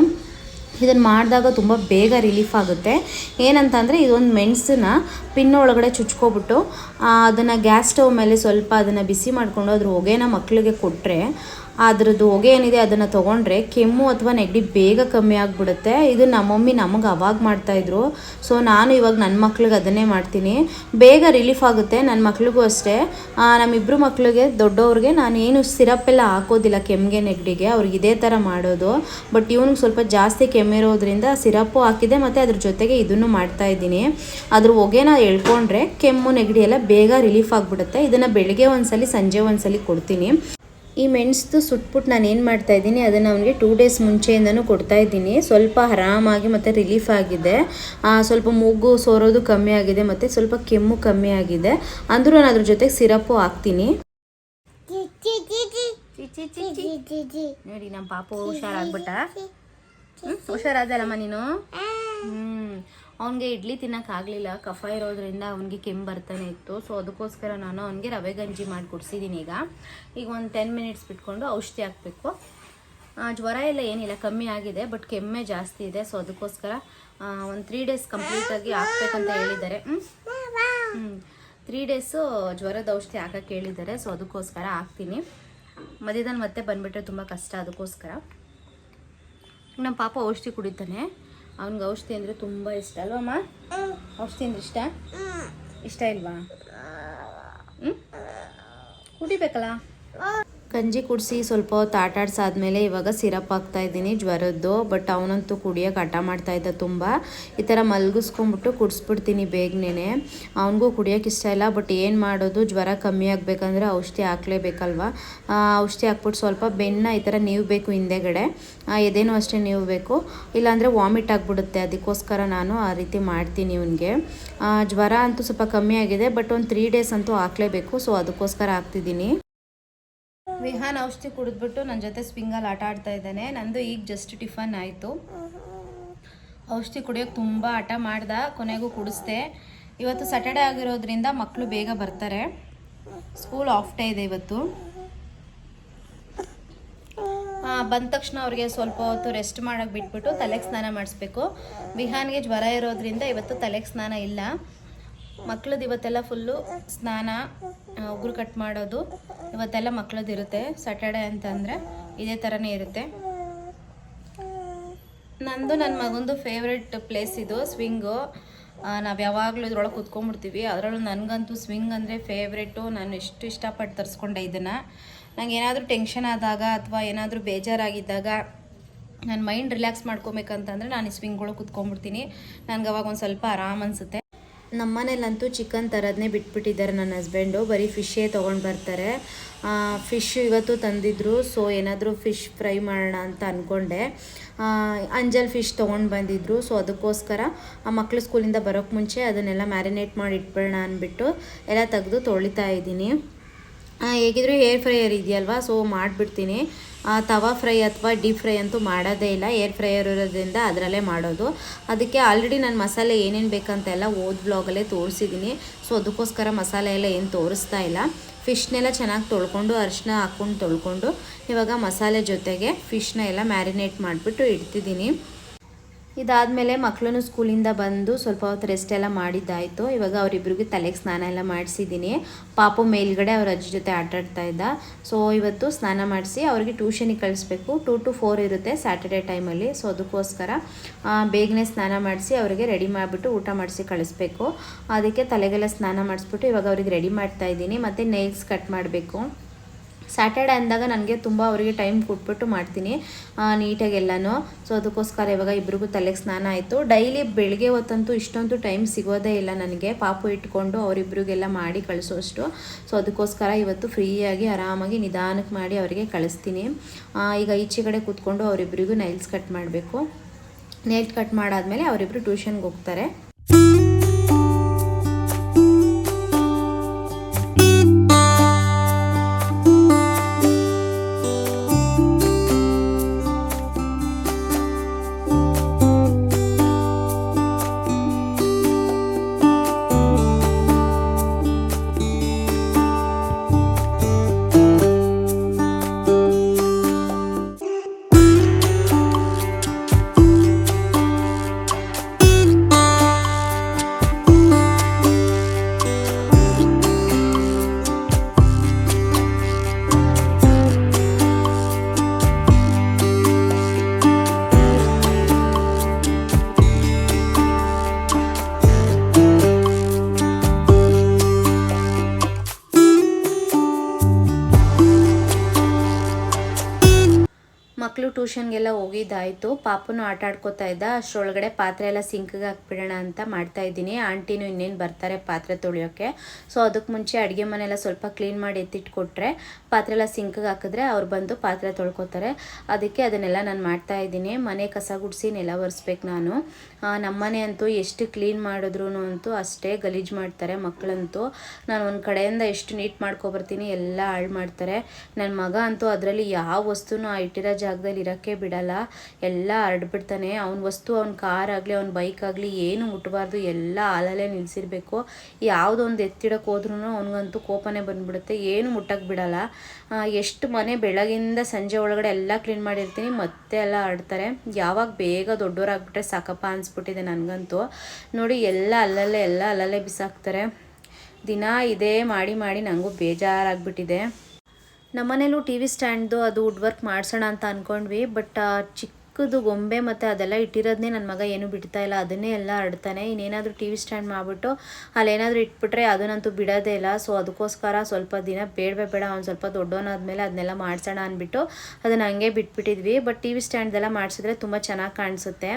ಇದನ್ನು ಮಾಡಿದಾಗ ತುಂಬ ಬೇಗ ರಿಲೀಫ್ ಆಗುತ್ತೆ. ಏನಂತಂದರೆ ಇದೊಂದು ಮೆಣಸನ್ನ ಪಿನ್ ಒಳಗಡೆ ಚುಚ್ಕೊಬಿಟ್ಟು ಅದನ್ನು ಗ್ಯಾಸ್ ಸ್ಟವ್ ಮೇಲೆ ಸ್ವಲ್ಪ ಅದನ್ನು ಬಿಸಿ ಮಾಡಿಕೊಂಡು ಅದ್ರ ಹೊಗೆನ ಮಕ್ಕಳಿಗೆ ಕೊಟ್ಟರೆ ಅದ್ರದ್ದು ಹೊಗೆ ಏನಿದೆ ಅದನ್ನು ತೊಗೊಂಡ್ರೆ ಕೆಮ್ಮು ಅಥವಾ ನೆಗಡಿ ಬೇಗ ಕಮ್ಮಿ ಆಗಿಬಿಡುತ್ತೆ. ಇದು ನಮ್ಮ ಮಮ್ಮಿ ನಮಗೆ ಅವಾಗ ಮಾಡ್ತಾಯಿದ್ರು. ಸೊ ನಾನು ಇವಾಗ ನನ್ನ ಮಕ್ಳಿಗೆ ಅದನ್ನೇ ಮಾಡ್ತೀನಿ. ಬೇಗ ರಿಲೀಫ್ ಆಗುತ್ತೆ. ನನ್ನ ಮಕ್ಳಿಗೂ ಅಷ್ಟೇ. ನಮ್ಮಿಬ್ಬರು ಮಕ್ಳಿಗೆ, ದೊಡ್ಡವ್ರಿಗೆ ನಾನು ಏನು ಸಿರಪ್ ಎಲ್ಲ ಹಾಕೋದಿಲ್ಲ ಕೆಮ್ಮಿಗೆ ನೆಗಡಿಗೆ. ಅವ್ರಿಗೆ ಇದೇ ಥರ ಮಾಡೋದು. ಬಟ್ ಇವ್ನಿಗೆ ಸ್ವಲ್ಪ ಜಾಸ್ತಿ ಕೆಮ್ಮಿರೋದ್ರಿಂದ ಸಿರಪ್ಪು ಹಾಕಿದೆ ಮತ್ತು ಅದ್ರ ಜೊತೆಗೆ ಇದನ್ನು ಮಾಡ್ತಾ ಇದ್ದೀನಿ. ಅದ್ರ ಹೊಗೆನ ಎಳ್ಕೊಂಡ್ರೆ ಕೆಮ್ಮು, ನೆಗಡಿ ಎಲ್ಲ ಬೇಗ ರಿಲೀಫ್ ಆಗಿಬಿಡುತ್ತೆ. ಇದನ್ನು ಬೆಳಿಗ್ಗೆ ಒಂದ್ಸಲಿ, ಸಂಜೆ ಒಂದ್ಸಲಿ ಕೊಡ್ತೀನಿ. ಈ ಮೆಣಸ್ದು ಸುಟ್ಬಿಟ್ಟು ನಾನು ಏನು ಮಾಡ್ತಾ ಇದ್ದೀನಿ, ಅದನ್ನು ಅವನಿಗೆ ಟೂ ಡೇಸ್ ಮುಂಚೆಯಿಂದನೂ ಕೊಡ್ತಾ ಇದ್ದೀನಿ. ಸ್ವಲ್ಪ ಆರಾಮಾಗಿ ಮತ್ತು ರಿಲೀಫ್ ಆಗಿದೆ. ಸ್ವಲ್ಪ ಮೂಗು ಸೋರೋದು ಕಮ್ಮಿ ಆಗಿದೆ ಮತ್ತು ಸ್ವಲ್ಪ ಕೆಮ್ಮು ಕಮ್ಮಿ ಆಗಿದೆ. ಅಂದರೂ ನಾನು ಅದ್ರ ಜೊತೆಗೆ ಸಿರಪ್ಪು ಹಾಕ್ತೀನಿ. ನೋಡಿ ನಮ್ಮ ಪಾಪು ಹುಷಾರಾಗ್ಬಿಟ್ಟ. ಹುಷಾರಾದಲ್ಲಮ್ಮ ನೀನು? ಹ್ಮ್. ಅವನಿಗೆ ಇಡ್ಲಿ ತಿನ್ನೋಕ್ಕಾಗಲಿಲ್ಲ ಕಫ ಇರೋದ್ರಿಂದ ಅವನಿಗೆ ಕೆಮ್ಮು ಬರ್ತಾನೆ ಇತ್ತು. ಸೊ ಅದಕ್ಕೋಸ್ಕರ ನಾನು ಅವನಿಗೆ ರವೆ ಗಂಜಿ ಮಾಡಿ ಕೊಡ್ಸಿದ್ದೀನಿ ಈಗ. ಈಗ ಒಂದು ಟೆನ್ ಮಿನಿಟ್ಸ್ ಬಿಟ್ಕೊಂಡು ಔಷಧಿ ಹಾಕಬೇಕು. ಜ್ವರ ಎಲ್ಲ ಏನಿಲ್ಲ, ಕಮ್ಮಿ ಆಗಿದೆ ಬಟ್ ಕೆಮ್ಮೆ ಜಾಸ್ತಿ ಇದೆ. ಸೊ ಅದಕ್ಕೋಸ್ಕರ ಒಂದು ತ್ರೀ ಡೇಸ್ ಕಂಪ್ಲೀಟಾಗಿ ಹಾಕ್ಬೇಕಂತ ಹೇಳಿದ್ದಾರೆ. ಹ್ಞೂ ತ್ರೀ ಡೇಸು ಜ್ವರದ ಔಷಧಿ ಹಾಕಕ್ಕೆ ಹೇಳಿದ್ದಾರೆ. ಸೊ ಅದಕ್ಕೋಸ್ಕರ ಹಾಕ್ತೀನಿ. ಮಧ್ಯದಲ್ಲಿ ಮತ್ತೆ ಬಂದುಬಿಟ್ರೆ ತುಂಬ ಕಷ್ಟ, ಅದಕ್ಕೋಸ್ಕರ. ನಮ್ಮ ಪಾಪ ಔಷಧಿ ಕುಡಿತಾನೆ. ಅವ್ನಿಗೆ ಔಷಧಿ ಅಂದರೆ ತುಂಬ ಇಷ್ಟ ಅಲ್ವಮ್ಮ ಔಷಧಿ ಅಂದ್ರೆ ಇಷ್ಟ? ಇಷ್ಟ ಇಲ್ವಾ? ಹ್ಞೂ ಕುಡಿಬೇಕಲ್ಲ? ಗಂಜಿ ಕುಡಿಸಿ ಸ್ವಲ್ಪ ಹೊತ್ತು ಆಟ ಆಡ್ಸಾದ್ಮೇಲೆ ಇವಾಗ ಸಿರಪ್ ಹಾಕ್ತಾ ಇದ್ದೀನಿ ಜ್ವರದ್ದು ಬಟ್ ಅವನಂತೂ ಕುಡಿಯೋಕೆ ಆಟ ಮಾಡ್ತಾ ಇದ್ದ ತುಂಬ. ಈ ಥರ ಮಲಗಿಸ್ಕೊಂಬಿಟ್ಟು ಕುಡಿಸ್ಬಿಡ್ತೀನಿ ಬೇಗನೆ ಅವನಿಗೂ ಕುಡಿಯೋಕೆ ಇಷ್ಟ ಇಲ್ಲ ಬಟ್ ಏನು ಮಾಡೋದು? ಜ್ವರ ಕಮ್ಮಿ ಆಗಬೇಕಂದ್ರೆ ಔಷಧಿ ಹಾಕ್ಲೇಬೇಕಲ್ವ? ಔಷಧಿ ಹಾಕ್ಬಿಟ್ಟು ಸ್ವಲ್ಪ ಬೆನ್ನ ಈ ಥರ ನೀವು ಬೇಕು ಹಿಂದೆಗಡೆ ಎದೇನು ಅಷ್ಟೇ ನೀವು ಬೇಕು ಇಲ್ಲಾಂದರೆ ವಾಮಿಟ್ ಆಗಿಬಿಡುತ್ತೆ, ಅದಕ್ಕೋಸ್ಕರ ನಾನು ಆ ರೀತಿ ಮಾಡ್ತೀನಿ ಇವನಿಗೆ. ಜ್ವರ ಅಂತೂ ಸ್ವಲ್ಪ ಕಮ್ಮಿ ಆಗಿದೆ ಬಟ್ ಒಂದು ತ್ರೀ ಡೇಸ್ ಅಂತೂ ಹಾಕ್ಲೇಬೇಕು ಸೊ ಅದಕ್ಕೋಸ್ಕರ ಹಾಕ್ತಿದ್ದೀನಿ. ವಿಹಾನ್ ಔಷಧಿ ಕುಡಿದ್ಬಿಟ್ಟು ನನ್ನ ಜೊತೆ ಸ್ವಿಂಗಲ್ಲಿ ಆಟ ಆಡ್ತಾ ಇದ್ದಾನೆ. ನಂದು ಈಗ ಜಸ್ಟ್ ಟಿಫನ್ ಆಯಿತು. ಔಷಧಿ ಕುಡಿಯೋಕೆ ತುಂಬ ಆಟ ಮಾಡ್ದ, ಕೊನೆಗೂ ಕುಡಿಸ್ದೆ. ಇವತ್ತು ಸ್ಯಾಟರ್ಡೆ ಆಗಿರೋದ್ರಿಂದ ಮಕ್ಕಳು ಬೇಗ ಬರ್ತಾರೆ. ಸ್ಕೂಲ್ ಆಫ್ ಡೇ ಇದೆ ಇವತ್ತು. ಬಂದ ತಕ್ಷಣ ಅವ್ರಿಗೆ ಸ್ವಲ್ಪ ಹೊತ್ತು ರೆಸ್ಟ್ ಮಾಡೋಕೆ ಬಿಟ್ಬಿಟ್ಟು ತಲೆಗೆ ಸ್ನಾನ ಮಾಡಿಸ್ಬೇಕು. ವಿಹಾನ್ಗೆ ಜ್ವರ ಇರೋದ್ರಿಂದ ಇವತ್ತು ತಲೆಗೆ ಸ್ನಾನ ಇಲ್ಲ. ಮಕ್ಳದ್ದು ಇವತ್ತೆಲ್ಲ ಫುಲ್ಲು ಸ್ನಾನ ಉಗುರು ಕಟ್ ಮಾಡೋದು ಇವತ್ತೆಲ್ಲ ಮಕ್ಳದ್ದು ಇರುತ್ತೆ ಸ್ಯಾಟರ್ಡೆ ಅಂತಂದರೆ ಇದೇ ಥರನೇ ಇರುತ್ತೆ. ನಂದು ನನ್ನ ಮಗಂದು ಫೇವ್ರೆಟ್ ಪ್ಲೇಸ್ ಇದು ಸ್ವಿಂಗು ನಾವು ಯಾವಾಗಲೂ ಇದ್ರೊಳಗೆ ಕುತ್ಕೊಂಡ್ಬಿಡ್ತೀವಿ. ಅದರಲ್ಲೂ ನನಗಂತೂ ಸ್ವಿಂಗ್ ಅಂದರೆ ಫೇವ್ರೇಟು ನಾನು ಎಷ್ಟು ಇಷ್ಟಪಟ್ಟು ತರಿಸ್ಕೊಂಡೆ ಇದನ್ನು. ನಂಗೆ ಏನಾದರೂ ಟೆನ್ಷನ್ ಆದಾಗ ಅಥವಾ ಏನಾದರೂ ಬೇಜಾರಾಗಿದ್ದಾಗ ನನ್ನ ಮೈಂಡ್ ರಿಲ್ಯಾಕ್ಸ್ ಮಾಡ್ಕೊಬೇಕಂತಂದರೆ ನಾನು ಈ ಸ್ವಿಂಗ್ಗಳು ಕುತ್ಕೊಂಡ್ಬಿಡ್ತೀನಿ. ನನಗೆ ಅವಾಗ ಒಂದು ಸ್ವಲ್ಪ ಆರಾಮ್ ಅನಿಸುತ್ತೆ. ನಮ್ಮನೇಲಂತೂ ಚಿಕನ್ ತರೋದನ್ನೇ ಬಿಟ್ಬಿಟ್ಟಿದ್ದಾರೆ ನನ್ನ ಹಸ್ಬೆಂಡು ಬರೀ ಫಿಶ್ಶೇ ತೊಗೊಂಡು ಬರ್ತಾರೆ. ಫಿಶ್ ಇವತ್ತು ತಂದಿದ್ರು ಸೊ ಏನಾದರೂ ಫಿಶ್ ಫ್ರೈ ಮಾಡೋಣ ಅಂತ ಅಂದ್ಕೊಂಡೆ ಅಂಜಲ್ ಫಿಶ್ ತೊಗೊಂಡು ಬಂದಿದ್ರು ಸೊ ಅದಕ್ಕೋಸ್ಕರ ಆ ಮಕ್ಳು ಸ್ಕೂಲಿಂದ ಬರೋಕ್ಕೆ ಮುಂಚೆ ಅದನ್ನೆಲ್ಲ ಮ್ಯಾರಿನೇಟ್ ಮಾಡಿ ಇಟ್ಬಿಡೋಣ ಅಂದ್ಬಿಟ್ಟು ಎಲ್ಲ ತೆಗೆದು ತೊಳಿತಾ ಇದ್ದೀನಿ. ಹೇಗಿದ್ರು ಏರ್ ಫ್ರೈಯರ್ ಇದೆಯಲ್ವಾ? ಸೊ ಮಾಡಿಬಿಡ್ತೀನಿ. ತವಾ ಫ್ರೈ ಅಥವಾ ಡೀಪ್ ಫ್ರೈ ಅಂತೂ ಮಾಡೋದೇ ಇಲ್ಲ. ಏರ್ ಫ್ರೈಯರ್ ಇರೋದ್ರಿಂದ ಅದರಲ್ಲೇ ಮಾಡೋದು. ಅದಕ್ಕೆ ಆಲ್ರೆಡಿ ನಾನು ಮಸಾಲೆ ಏನೇನು ಬೇಕಂತೆಲ್ಲ ಓದ್ ಬ್ಲಾಗಲ್ಲೇ ತೋರಿಸಿದ್ದೀನಿ ಸೊ ಅದಕ್ಕೋಸ್ಕರ ಮಸಾಲೆ ಎಲ್ಲ ಏನು ತೋರಿಸ್ತಾ ಇಲ್ಲ. ಫಿಶ್ನೆಲ್ಲ ಚೆನ್ನಾಗಿ ತೊಳ್ಕೊಂಡು ಅರಿಶಿನ ಹಾಕ್ಕೊಂಡು ತೊಳ್ಕೊಂಡು ಇವಾಗ ಮಸಾಲೆ ಜೊತೆಗೆ ಫಿಶ್ನ ಎಲ್ಲ ಮ್ಯಾರಿನೇಟ್ ಮಾಡಿಬಿಟ್ಟು ಇಡ್ತಿದ್ದೀನಿ ಇದಾದಮೇಲೆ ಮಕ್ಕಳೂ ಸ್ಕೂಲಿಂದ ಬಂದು ಸ್ವಲ್ಪ ಹೊತ್ತು ರೆಸ್ಟ್ ಎಲ್ಲ ಮಾಡಿದ್ದಾಯಿತು. ಇವಾಗ ಅವರಿಬ್ರಿಗೆ ತಲೆಗೆ ಸ್ನಾನ ಎಲ್ಲ ಮಾಡಿಸಿದ್ದೀನಿ. ಪಾಪ ಮೇಲ್ಗಡೆ ಅವ್ರ ಅಜ್ಜಿ ಜೊತೆ ಆಟ ಆಡ್ತಾ ಇದ್ದ. ಸೊ ಇವತ್ತು ಸ್ನಾನ ಮಾಡಿಸಿ ಅವ್ರಿಗೆ ಟ್ಯೂಷನಿಗೆ ಕಳಿಸ್ಬೇಕು. ಟೂ ಟು ಫೋರ್ ಇರುತ್ತೆ ಸ್ಯಾಟರ್ಡೆ ಟೈಮಲ್ಲಿ ಸೊ ಅದಕ್ಕೋಸ್ಕರ ಬೇಗನೆ ಸ್ನಾನ ಮಾಡಿಸಿ ಅವರಿಗೆ ರೆಡಿ ಮಾಡಿಬಿಟ್ಟು ಊಟ ಮಾಡಿಸಿ ಕಳಿಸ್ಬೇಕು. ಅದಕ್ಕೆ ತಲೆಗೆಲ್ಲ ಸ್ನಾನ ಮಾಡಿಸ್ಬಿಟ್ಟು ಇವಾಗ ಅವ್ರಿಗೆ ರೆಡಿ ಮಾಡ್ತಾ ಇದ್ದೀನಿ. ಮತ್ತು ನೈಲ್ಸ್ ಕಟ್ ಮಾಡಬೇಕು. ಸ್ಯಾಟರ್ಡೆ ಅಂದಾಗ ನನಗೆ ತುಂಬ ಅವರಿಗೆ ಟೈಮ್ ಕೊಟ್ಬಿಟ್ಟು ಮಾಡ್ತೀನಿ ನೀಟಾಗಿ ಎಲ್ಲನೂ ಸೊ ಅದಕ್ಕೋಸ್ಕರ ಇವಾಗ ಇಬ್ರಿಗೂ ತಲೆಗೆ ಸ್ನಾನ ಆಯಿತು. ಡೈಲಿ ಬೆಳಗ್ಗೆ ಹೊತ್ತಂತೂ ಇಷ್ಟೊಂದು ಟೈಮ್ ಸಿಗೋದೇ ಇಲ್ಲ ನನಗೆ. ಪಾಪು ಇಟ್ಕೊಂಡು ಅವರಿಬ್ರಿಗೆಲ್ಲ ಮಾಡಿ ಕಳಿಸೋಷ್ಟು. ಸೊ ಅದಕ್ಕೋಸ್ಕರ ಇವತ್ತು ಫ್ರೀಯಾಗಿ ಆರಾಮಾಗಿ ನಿಧಾನಕ್ಕೆ ಮಾಡಿ ಅವರಿಗೆ ಕಳಿಸ್ತೀನಿ. ಈಗ ಈಚೆ ಕಡೆ ಕೂತ್ಕೊಂಡು ಅವರಿಬ್ರಿಗೂ ನೈಲ್ಸ್ ಕಟ್ ಮಾಡಬೇಕು. ನೈಲ್ ಕಟ್ ಮಾಡಾದಮೇಲೆ ಅವರಿಬ್ರು ಟ್ಯೂಷನ್ಗೆ ಹೋಗ್ತಾರೆ. ಮಕ್ಕಳು ಟ್ಯೂಷನ್ಗೆಲ್ಲ ಹೋಗಿದ್ದಾಯಿತು. ಪಾಪನು ಆಟ ಆಡ್ಕೋತಾ ಇದ್ದ. ಅಷ್ಟರೊಳಗಡೆ ಪಾತ್ರೆ ಎಲ್ಲ ಸಿಂಕ್ಗೆ ಹಾಕ್ಬಿಡೋಣ ಅಂತ ಮಾಡ್ತಾ ಇದ್ದೀನಿ. ಆಂಟಿನೂ ಇನ್ನೇನು ಬರ್ತಾರೆ ಪಾತ್ರೆ ತೊಳೆಯೋಕ್ಕೆ ಸೊ ಅದಕ್ಕೆ ಮುಂಚೆ ಅಡುಗೆ ಮನೆಲ್ಲ ಸ್ವಲ್ಪ ಕ್ಲೀನ್ ಮಾಡಿ ಎತ್ತಿಟ್ಕೊಟ್ರೆ, ಪಾತ್ರೆ ಎಲ್ಲ ಸಿಂಕ್ಗೆ ಹಾಕಿದ್ರೆ ಅವ್ರು ಬಂದು ಪಾತ್ರೆ ತೊಳ್ಕೊತಾರೆ. ಅದಕ್ಕೆ ಅದನ್ನೆಲ್ಲ ನಾನು ಮಾಡ್ತಾ ಇದ್ದೀನಿ. ಮನೆ ಕಸ ಗುಡಿಸಿ ನೆಲ ಒರೆಸ್ಬೇಕು ನಾನು. ನಮ್ಮನೆ ಅಂತೂ ಎಷ್ಟು ಕ್ಲೀನ್ ಮಾಡಿದ್ರು ಅಂತೂ ಅಷ್ಟೇ ಗಲೀಜು ಮಾಡ್ತಾರೆ ಮಕ್ಕಳಂತೂ. ನಾನು ಒಂದು ಕಡೆಯಿಂದ ಎಷ್ಟು ನೀಟ್ ಮಾಡ್ಕೊಬರ್ತೀನಿ ಎಲ್ಲ ಹಾಳು ಮಾಡ್ತಾರೆ. ನನ್ನ ಮಗ ಅಂತೂ ಅದರಲ್ಲಿ ಯಾವ ವಸ್ತುನೂ ಆ ಇಟ್ಟಿರೋ ಜಾಗದಲ್ಲಿ ಇರೋಕ್ಕೆ ಬಿಡಲ್ಲ. ಎಲ್ಲ ಹರಡ್ಬಿಡ್ತಾನೆ. ಅವ್ನ ವಸ್ತು, ಅವ್ನ ಕಾರ್ ಆಗಲಿ, ಅವ್ನ ಬೈಕ್ ಆಗಲಿ ಏನು ಮುಟ್ಟಬಾರ್ದು ಎಲ್ಲ ಹಾಲಲ್ಲೇ ನಿಲ್ಲಿಸಿರ್ಬೇಕು ಯಾವುದೊಂದು ಎತ್ತಿಡಕ್ಕೆ ಹೋದ್ರೂ ಅವ್ನಿಗಂತೂ ಕೋಪನೇ ಬಂದ್ಬಿಡುತ್ತೆ. ಏನು ಮುಟ್ಟಕ್ಕೆ ಬಿಡಲ್ಲ. ಎಷ್ಟು ಮನೆ ಬೆಳಗಿಂದ ಸಂಜೆ ಒಳಗಡೆ ಎಲ್ಲ ಕ್ಲೀನ್ ಮಾಡಿರ್ತೀನಿ, ಮತ್ತೆ ಎಲ್ಲ ಆಡ್ತಾರೆ ಯಾವಾಗ ಬೇಗ ದೊಡ್ಡವರಾಗ್ಬಿಟ್ರೆ ಸಾಕಪ್ಪ ಅನಿಸ್ಬಿಟ್ಟಿದೆ ನನಗಂತೂ. ನೋಡಿ, ಎಲ್ಲ ಅಲ್ಲಲ್ಲೇ ಎಲ್ಲ ಅಲ್ಲಲ್ಲೇ ಬಿಸಾಕ್ತಾರೆ. ದಿನ ಇದೇ ಮಾಡಿ ಮಾಡಿ ನನಗೂ ಬೇಜಾರಾಗ್ಬಿಟ್ಟಿದೆ. ನಮ್ಮನೇಲೂ ಟಿ ವಿ ಸ್ಟ್ಯಾಂಡ್ದು ಅದು ವುಡ್ ವರ್ಕ್ ಮಾಡಿಸೋಣ ಅಂತ ಅಂದ್ಕೊಂಡ್ವಿ ಬಟ್ ಚಿಕ್ಕದು ಗೊಂಬೆ ಮತ್ತು ಅದೆಲ್ಲ ಇಟ್ಟಿರೋದನ್ನೇ ನನ್ನ ಮಗ ಏನು ಬಿಡ್ತಾ ಇಲ್ಲ, ಅದನ್ನೇ ಎಲ್ಲ ಆಡ್ತಾನೆ. ಇನ್ನೇನಾದರೂ ಟಿ ವಿ ಸ್ಟ್ಯಾಂಡ್ ಮಾಡಿಬಿಟ್ಟು ಅಲ್ಲೇನಾದರೂ ಇಟ್ಬಿಟ್ರೆ ಅದನ್ನಂತೂ ಬಿಡೋದೇ ಇಲ್ಲ. ಸೊ ಅದಕ್ಕೋಸ್ಕರ ಸ್ವಲ್ಪ ದಿನ ಬೇಡವೇ ಬೇಡ, ಅವ್ನು ಸ್ವಲ್ಪ ದೊಡ್ಡವನಾದ್ಮೇಲೆ ಅದನ್ನೆಲ್ಲ ಮಾಡಿಸೋಣ ಅಂದ್ಬಿಟ್ಟು ಅದನ್ನು ಹಂಗೆ ಬಿಟ್ಬಿಟ್ಟಿದ್ವಿ. ಬಟ್ ಟಿ ವಿ ಸ್ಟ್ಯಾಂಡ್ದೆಲ್ಲ ಮಾಡಿಸಿದ್ರೆ ತುಂಬ ಚೆನ್ನಾಗಿ ಕಾಣಿಸುತ್ತೆ.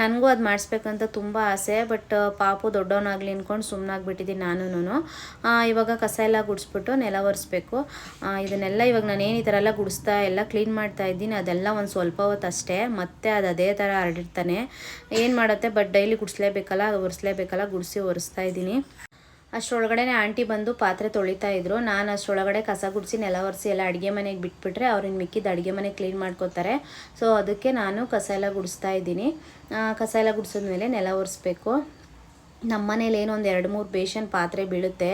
ನನಗೂ ಅದು ಮಾಡಿಸ್ಬೇಕಂತ ತುಂಬ ಆಸೆ. ಬಟ್ ಪಾಪು ದೊಡ್ಡವನಾಗಲಿ ಅಂದ್ಕೊಂಡು ಸುಮ್ಮನಾಗ್ಬಿಟ್ಟಿದ್ದೀನಿ ನಾನು ಇವಾಗ ಕಸ ಎಲ್ಲ ಗುಡಿಸ್ಬಿಟ್ಟು ನೆಲ ಒರೆಸ್ಬೇಕು. ಇದನ್ನೆಲ್ಲ ಇವಾಗ ನಾನು ಏನು ಈ ಥರ ಎಲ್ಲ ಗುಡಿಸ್ತಾ ಎಲ್ಲ ಕ್ಲೀನ್ ಮಾಡ್ತಾ ಇದ್ದೀನಿ. ಅದೆಲ್ಲ ಒಂದು ಸ್ವಲ್ಪ ಹೊತ್ತು ಅಷ್ಟೇ ಮತ್ತೆ ಅದು ಅದೇ ಥರ ಹರಡಿರ್ತಾನೆ. ಏನು ಮಾಡುತ್ತೆ? ಬಟ್ ಡೈಲಿ ಗುಡಿಸ್ಲೇಬೇಕಲ್ಲ ಒರೆಸ್ಲೇಬೇಕಲ್ಲ, ಗುಡಿಸಿ ಒರೆಸ್ತಾ ಇದ್ದೀನಿ. ಅಷ್ಟರೊಳಗಡೆ ಆಂಟಿ ಬಂದು ಪಾತ್ರೆ ತೊಳಿತಾ ಇದ್ರು. ನಾನು ಅಷ್ಟರೊಳಗಡೆ ಕಸ ಗುಡಿಸಿ, ನೆಲ ಒರೆಸಿ ಎಲ್ಲ ಅಡುಗೆ ಮನೆಗೆ ಬಿಟ್ಬಿಟ್ರೆ ಅವ್ರಿನ್ ಮಿಕ್ಕಿದ್ದು ಅಡುಗೆ ಮನೆ ಕ್ಲೀನ್ ಮಾಡ್ಕೋತಾರೆ. ಸೊ ಅದಕ್ಕೆ ನಾನು ಕಸ ಎಲ್ಲ ಗುಡಿಸ್ತಾ ಇದ್ದೀನಿ. ಕಸ ಎಲ್ಲ ಗುಡಿಸಿದ್ಮೇಲೆ ನೆಲ ಒರೆಸ್ಬೇಕು. ನಮ್ಮ ಮನೇಲಿ ಏನೋ ಒಂದು ಎರಡು ಮೂರು ಬೇಷನ್ ಪಾತ್ರೆ ಬೀಳುತ್ತೆ,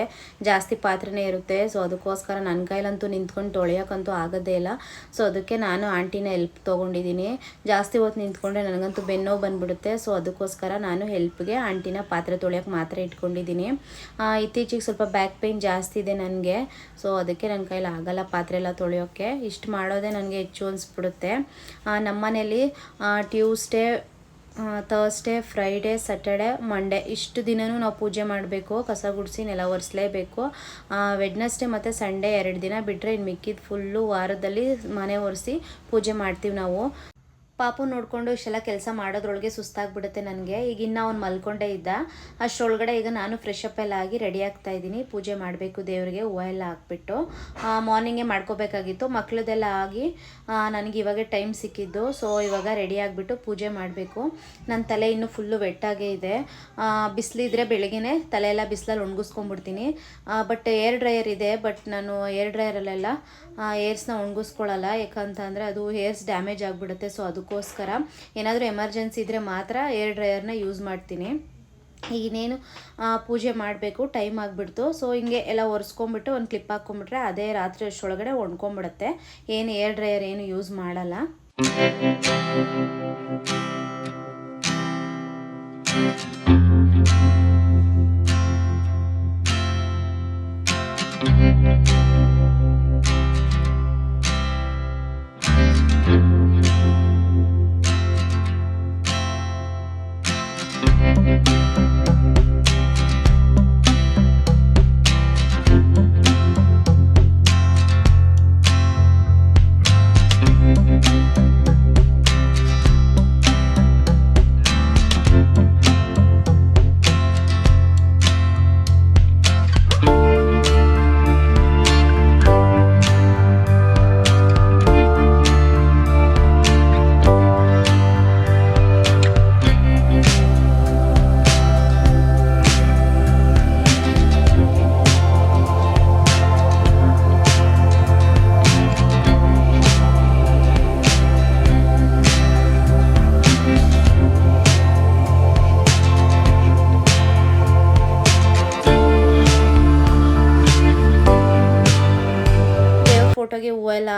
ಜಾಸ್ತಿ ಪಾತ್ರೆನೇ ಇರುತ್ತೆ. ಸೊ ಅದಕ್ಕೋಸ್ಕರ ನನ್ನ ಕೈಲಂತೂ ನಿಂತ್ಕೊಂಡು ತೊಳೆಯೋಕ್ಕಂತೂ ಆಗೋದೇ ಇಲ್ಲ. ಸೊ ಅದಕ್ಕೆ ನಾನು ಆಂಟಿನ ಹೆಲ್ಪ್ ತೊಗೊಂಡಿದ್ದೀನಿ. ಜಾಸ್ತಿ ಹೊತ್ತು ನಿಂತ್ಕೊಂಡ್ರೆ ನನಗಂತೂ ಬೆನ್ನೋ ಬಂದ್ಬಿಡುತ್ತೆ. ಸೊ ಅದಕ್ಕೋಸ್ಕರ ನಾನು ಹೆಲ್ಪ್ಗೆ ಆಂಟಿನ ಪಾತ್ರೆ ತೊಳೆಯೋಕೆ ಮಾತ್ರ ಇಟ್ಕೊಂಡಿದ್ದೀನಿ. ಇತ್ತೀಚೆಗೆ ಸ್ವಲ್ಪ ಬ್ಯಾಕ್ ಪೇಯ್ನ್ ಜಾಸ್ತಿ ಇದೆ ನನಗೆ. ಸೊ ಅದಕ್ಕೆ ನನ್ನ ಕೈಲಿ ಆಗಲ್ಲ ಪಾತ್ರೆ ಎಲ್ಲ ತೊಳೆಯೋಕ್ಕೆ. ಇಷ್ಟು ಮಾಡೋದೇ ನನಗೆ ಹೆಚ್ಚು ಅನಿಸ್ಬಿಡುತ್ತೆ. ನಮ್ಮ ಮನೇಲಿ Tuesday Thursday Friday Saturday Monday ಇಷ್ಟು ದಿನವೂ ನಾವು ಪೂಜೆ ಮಾಡಬೇಕು, ಕಸ ಗುಡಿಸಿ ನೆಲ ಒರೆಸ್ಲೇಬೇಕು. ವೆಡ್ನೆಸ್ಡೇ ಮತ್ತು ಸಂಡೇ ಎರಡು ದಿನ ಬಿಟ್ಟರೆ ಇನ್ನು ಮಿಕ್ಕಿದ ಫುಲ್ಲು ವಾರದಲ್ಲಿ ಮನೆ ಒರೆಸಿ ಪೂಜೆ ಮಾಡ್ತೀವಿ ನಾವು. ಪಾಪು ನೋಡಿಕೊಂಡು ಇಷ್ಟೆಲ್ಲ ಕೆಲಸ ಮಾಡೋದ್ರೊಳಗೆ ಸುಸ್ತಾಗ್ಬಿಡುತ್ತೆ ನನಗೆ. ಈಗ ಇನ್ನು ಅವ್ನು ಮಲ್ಕೊಂಡೇ ಇದ್ದ. ಅಷ್ಟರೊಳಗಡೆ ಈಗ ನಾನು ಫ್ರೆಶ್ ಅಪ್ ಎಲ್ಲ ಆಗಿ ರೆಡಿ ಆಗ್ತಾ ಇದ್ದೀನಿ. ಪೂಜೆ ಮಾಡಬೇಕು ದೇವರಿಗೆ, ಹೂವು ಎಲ್ಲ ಹಾಕ್ಬಿಟ್ಟು. ಮಾರ್ನಿಂಗೇ ಮಾಡ್ಕೋಬೇಕಾಗಿತ್ತು. ಮಕ್ಕಳದೆಲ್ಲ ಆಗಿ ನನಗೆ ಇವಾಗ ಟೈಮ್ ಸಿಕ್ಕಿದ್ದು. ಸೊ ಇವಾಗ ರೆಡಿ ಆಗಿಬಿಟ್ಟು ಪೂಜೆ ಮಾಡಬೇಕು. ನನ್ನ ತಲೆ ಇನ್ನೂ ಫುಲ್ಲು ವೆಟ್ಟಾಗೇ ಇದೆ. ಬಿಸಿಲಿದ್ರೆ ಬೆಳಗ್ಗೆ ತಲೆ ಎಲ್ಲ ಬಿಸಿಲಲ್ಲಿ ಒಣಗಿಸ್ಕೊಂಡ್ಬಿಡ್ತೀನಿ. ಬಟ್ ಏರ್ ಡ್ರೈಯರ್ ಇದೆ. ಬಟ್ ನಾನು ಏರ್ ಡ್ರೈಯರಲ್ಲೆಲ್ಲ ಏರ್ಸ್ನ ಒಣಗಿಸ್ಕೊಳ್ಳಲ್ಲ ಯಾಕಂತಂದರೆ ಅದು ಹೇರ್ಸ್ ಡ್ಯಾಮೇಜ್ ಆಗಿಬಿಡುತ್ತೆ. ಸೊ ಅದಕ್ಕೋಸ್ಕರ ಏನಾದರೂ ಎಮರ್ಜೆನ್ಸಿ ಇದ್ದರೆ ಮಾತ್ರ ಏರ್ ಡ್ರೈಯರ್ನ ಯೂಸ್ ಮಾಡ್ತೀನಿ. ಇನ್ನೇನು ಪೂಜೆ ಮಾಡಬೇಕು ಟೈಮ್ ಆಗಿಬಿಡ್ತು. ಸೊ ಹಿಂಗೆ ಎಲ್ಲ ಒರೆಸ್ಕೊಂಬಿಟ್ಟು ಒಂದು ಕ್ಲಿಪ್ ಹಾಕ್ಕೊಂಬಿಟ್ರೆ ಅದೇ ರಾತ್ರಿ ಅಷ್ಟೊಳಗಡೆ ಒಣ್ಕೊಂಬಿಡುತ್ತೆ ಏನು ಏರ್ ಡ್ರೈಯರ್ ಏನು ಯೂಸ್ ಮಾಡಲ್ಲ.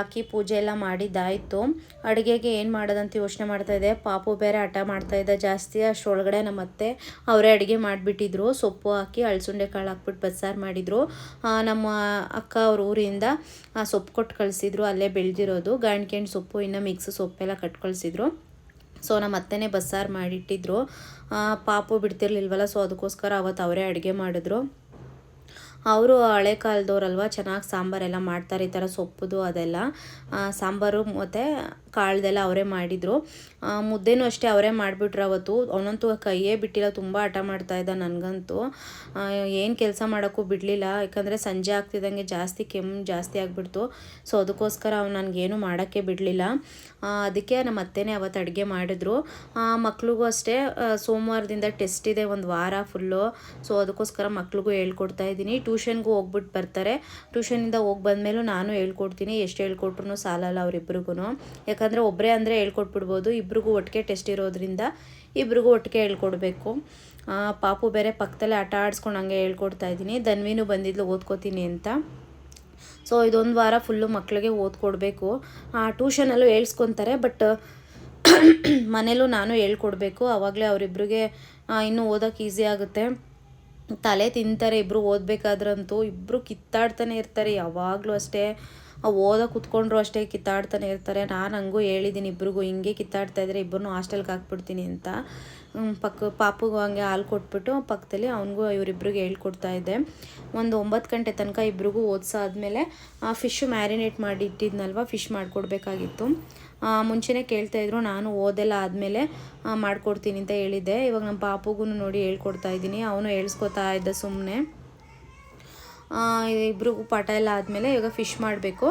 ಹಾಕಿ ಪೂಜೆ ಎಲ್ಲ ಮಾಡಿದ್ದಾಯಿತು. ಅಡುಗೆಗೆ ಏನು ಮಾಡೋದಂತ ಯೋಚನೆ ಮಾಡ್ತಾ ಇದ್ದೆ ಪಾಪು ಬೇರೆ ಹಠ ಮಾಡ್ತಾ ಇದ್ದೆ ಜಾಸ್ತಿ. ಅಷ್ಟರೊಳಗಡೆ ನಮ್ಮ ಅತ್ತೆ ಅವರೇ ಅಡುಗೆ ಮಾಡಿಬಿಟ್ಟಿದ್ರು. ಸೊಪ್ಪು ಹಾಕಿ ಅಳಸುಂಡೆ ಕಾಳು ಹಾಕ್ಬಿಟ್ಟು ಬಸ್ಸಾರು ಮಾಡಿದರು. ನಮ್ಮ ಅಕ್ಕ ಅವ್ರ ಊರಿಂದ ಸೊಪ್ಪು ಕೊಟ್ಟು ಕಳಿಸಿದ್ರು. ಅಲ್ಲೇ ಬೆಳೆದಿರೋದು. ಗಾಣ್ಕೆಂಡು ಸೊಪ್ಪು, ಇನ್ನು ಮಿಕ್ಸ್ ಸೊಪ್ಪೆಲ್ಲ ಕಟ್ ಕಳಿಸಿದ್ರು. ಸೊ, ನಮ್ಮ ಅತ್ತೆನೇ ಬಸ್ಸಾರು ಮಾಡಿಟ್ಟಿದ್ರು. ಪಾಪು ಬಿಡ್ತಿರ್ಲಿಲ್ವಲ್ಲ, ಸೊ, ಅದಕ್ಕೋಸ್ಕರ ಅವತ್ತು ಅವರೇ ಅಡುಗೆ ಮಾಡಿದ್ರು. ಅವರು ಹಳೆ ಕಾಲದವ್ರಲ್ವ? ಚೆನ್ನಾಗಿ ಸಾಂಬಾರೆಲ್ಲ ಮಾಡ್ತಾರೆ ಈ ಥರ ಸೊಪ್ಪುದು ಅದೆಲ್ಲ. ಸಾಂಬಾರು ಮತ್ತು ಕಾಳ್ದೆಲ್ಲ ಅವರೇ ಮಾಡಿದರು. ಮುದ್ದೆನೂ ಅಷ್ಟೇ ಅವರೇ ಮಾಡಿಬಿಟ್ರು ಅವತ್ತು. ಅವನಂತೂ ಕೈಯೇ ಬಿಟ್ಟಿಲ್ಲ, ತುಂಬ ಹಠ ಮಾಡ್ತಾ ಇದ್ದ ನನಗಂತೂ. ಏನು ಕೆಲಸ ಮಾಡೋಕ್ಕೂ ಬಿಡಲಿಲ್ಲ, ಯಾಕಂದರೆ ಸಂಜೆ ಆಗ್ತಿದ್ದಂಗೆ ಜಾಸ್ತಿ ಕೆಮ್ಮು ಜಾಸ್ತಿ ಆಗಿಬಿಡ್ತು. ಸೊ ಅದಕ್ಕೋಸ್ಕರ ಅವ್ನು ನನಗೇನು ಮಾಡೋಕ್ಕೆ ಬಿಡಲಿಲ್ಲ. ಅದಕ್ಕೆ ನಮ್ಮ ಅತ್ತೆನೇ ಅವತ್ತು ಅಡುಗೆ ಮಾಡಿದ್ರು. ಮಕ್ಳಿಗೂ ಅಷ್ಟೇ ಸೋಮವಾರದಿಂದ ಟೆಸ್ಟ್ ಇದೆ, ಒಂದು ವಾರ ಫುಲ್ಲು. ಸೊ ಅದಕ್ಕೋಸ್ಕರ ಮಕ್ಳಿಗೂ ಹೇಳ್ಕೊಡ್ತಾ ಇದ್ದೀನಿ. ಟ್ಯೂಷನ್ಗೂ ಹೋಗ್ಬಿಟ್ಟು ಬರ್ತಾರೆ. ಟ್ಯೂಷನಿಂದ ಹೋಗಿ ಬಂದಮೇಲೂ ನಾನು ಹೇಳ್ಕೊಡ್ತೀನಿ, ಎಷ್ಟು ಹೇಳ್ಕೊಟ್ರು ಸಾಲಲ್ಲ ಅವರಿಬ್ರಿಗೂ ಯಾಕಂದರೆ ಒಬ್ಬರೇ ಅಂದರೆ ಹೇಳ್ಕೊಟ್ಬಿಡ್ಬೋದು, ಇಬ್ರಿಗೂ ಒಟ್ಟಿಗೆ ಟೆಸ್ಟ್ ಇರೋದ್ರಿಂದ ಇಬ್ರಿಗೂ ಒಟ್ಟಿಗೆ ಹೇಳ್ಕೊಡ್ಬೇಕು. ಪಾಪು ಬೇರೆ ಪಕ್ಕದಲ್ಲೇ ಆಟ ಆಡಿಸ್ಕೊಂಡು ಹಂಗೆ ಹೇಳ್ಕೊಡ್ತಾ ಇದ್ದೀನಿ. ಧನ್ವಿನೂ ಬಂದಿದ್ಲು ಓದ್ಕೋತೀನಿ ಅಂತ. ಸೊ ಇದೊಂದು ವಾರ ಫುಲ್ಲು ಮಕ್ಕಳಿಗೆ ಓದ್ಕೊಡ್ಬೇಕು. ಟ್ಯೂಷನಲ್ಲೂ ಹೇಳ್ಸ್ಕೊತಾರೆ ಬಟ್ ಮನೇಲೂ ನಾನು ಹೇಳ್ಕೊಡ್ಬೇಕು. ಆವಾಗಲೇ ಅವರಿಬ್ರಿಗೆ ಇನ್ನೂ ಓದೋಕೆ ಈಸಿ ಆಗುತ್ತೆ. ತಲೆ ತಿಂತಾರೆ ಇಬ್ಬರು ಓದಬೇಕಾದ್ರಂತೂ. ಇಬ್ಬರು ಕಿತ್ತಾಡ್ತಾನೆ ಇರ್ತಾರೆ, ಯಾವಾಗಲೂ ಅಷ್ಟೇ. ಓದೋ ಕುತ್ಕೊಂಡ್ರು ಅಷ್ಟೇ ಕಿತ್ತಾಡ್ತಾನೆ ಇರ್ತಾರೆ. ನಾನು ಹಂಗೂ ಹೇಳಿದ್ದೀನಿ ಇಬ್ರಿಗೂ ಹಿಂಗೆ ಕಿತ್ತಾಡ್ತಾ ಇದ್ರೆ ಇಬ್ಬರನ್ನೂ ಹಾಸ್ಟೆಲ್ಗೆ ಹಾಕ್ಬಿಡ್ತೀನಿ ಅಂತ. ಪಕ್ಕ ಪಾಪುಗೂ ಹಂಗೆ ಹಾಲು ಕೊಟ್ಬಿಟ್ಟು ಪಕ್ಕದಲ್ಲಿ ಅವನಿಗೂ ಇವರಿಬ್ಬರಿಗೆ ಹೇಳ್ಕೊಡ್ತಾ ಇದ್ದೆ. ಒಂದು ಒಂಬತ್ತು ಗಂಟೆ ತನಕ ಇಬ್ರಿಗೂ ಓದಿಸಾದ್ಮೇಲೆ ಫಿಶ್ಶು ಮ್ಯಾರಿನೇಟ್ ಮಾಡಿ ಇಟ್ಟಿದ್ನಲ್ವ ಫಿಶ್ ಮಾಡಿಕೊಡ್ಬೇಕಾಗಿತ್ತು. ಮುಂಚೆನೇ ಕೇಳ್ತಾ ಇದ್ರು, ನಾನು ಓದೆಲ್ಲ ಆದಮೇಲೆ ಮಾಡ್ಕೊಡ್ತೀನಿ ಅಂತ ಹೇಳಿದ್ದೆ. ಇವಾಗ ನಮ್ಮ ಪಾಪುಗೂ ನೋಡಿ ಹೇಳ್ಕೊಡ್ತಾ ಇದ್ದೀನಿ. ಅವನು ಹೇಳ್ಸ್ಕೊತಾ ಇದ್ದ ಸುಮ್ಮನೆ ಇಬ್ರಿಗೂ ಪಾಠ ಎಲ್ಲ ಆದಮೇಲೆ ಇವಾಗ ಫಿಶ್ ಮಾಡಬೇಕು.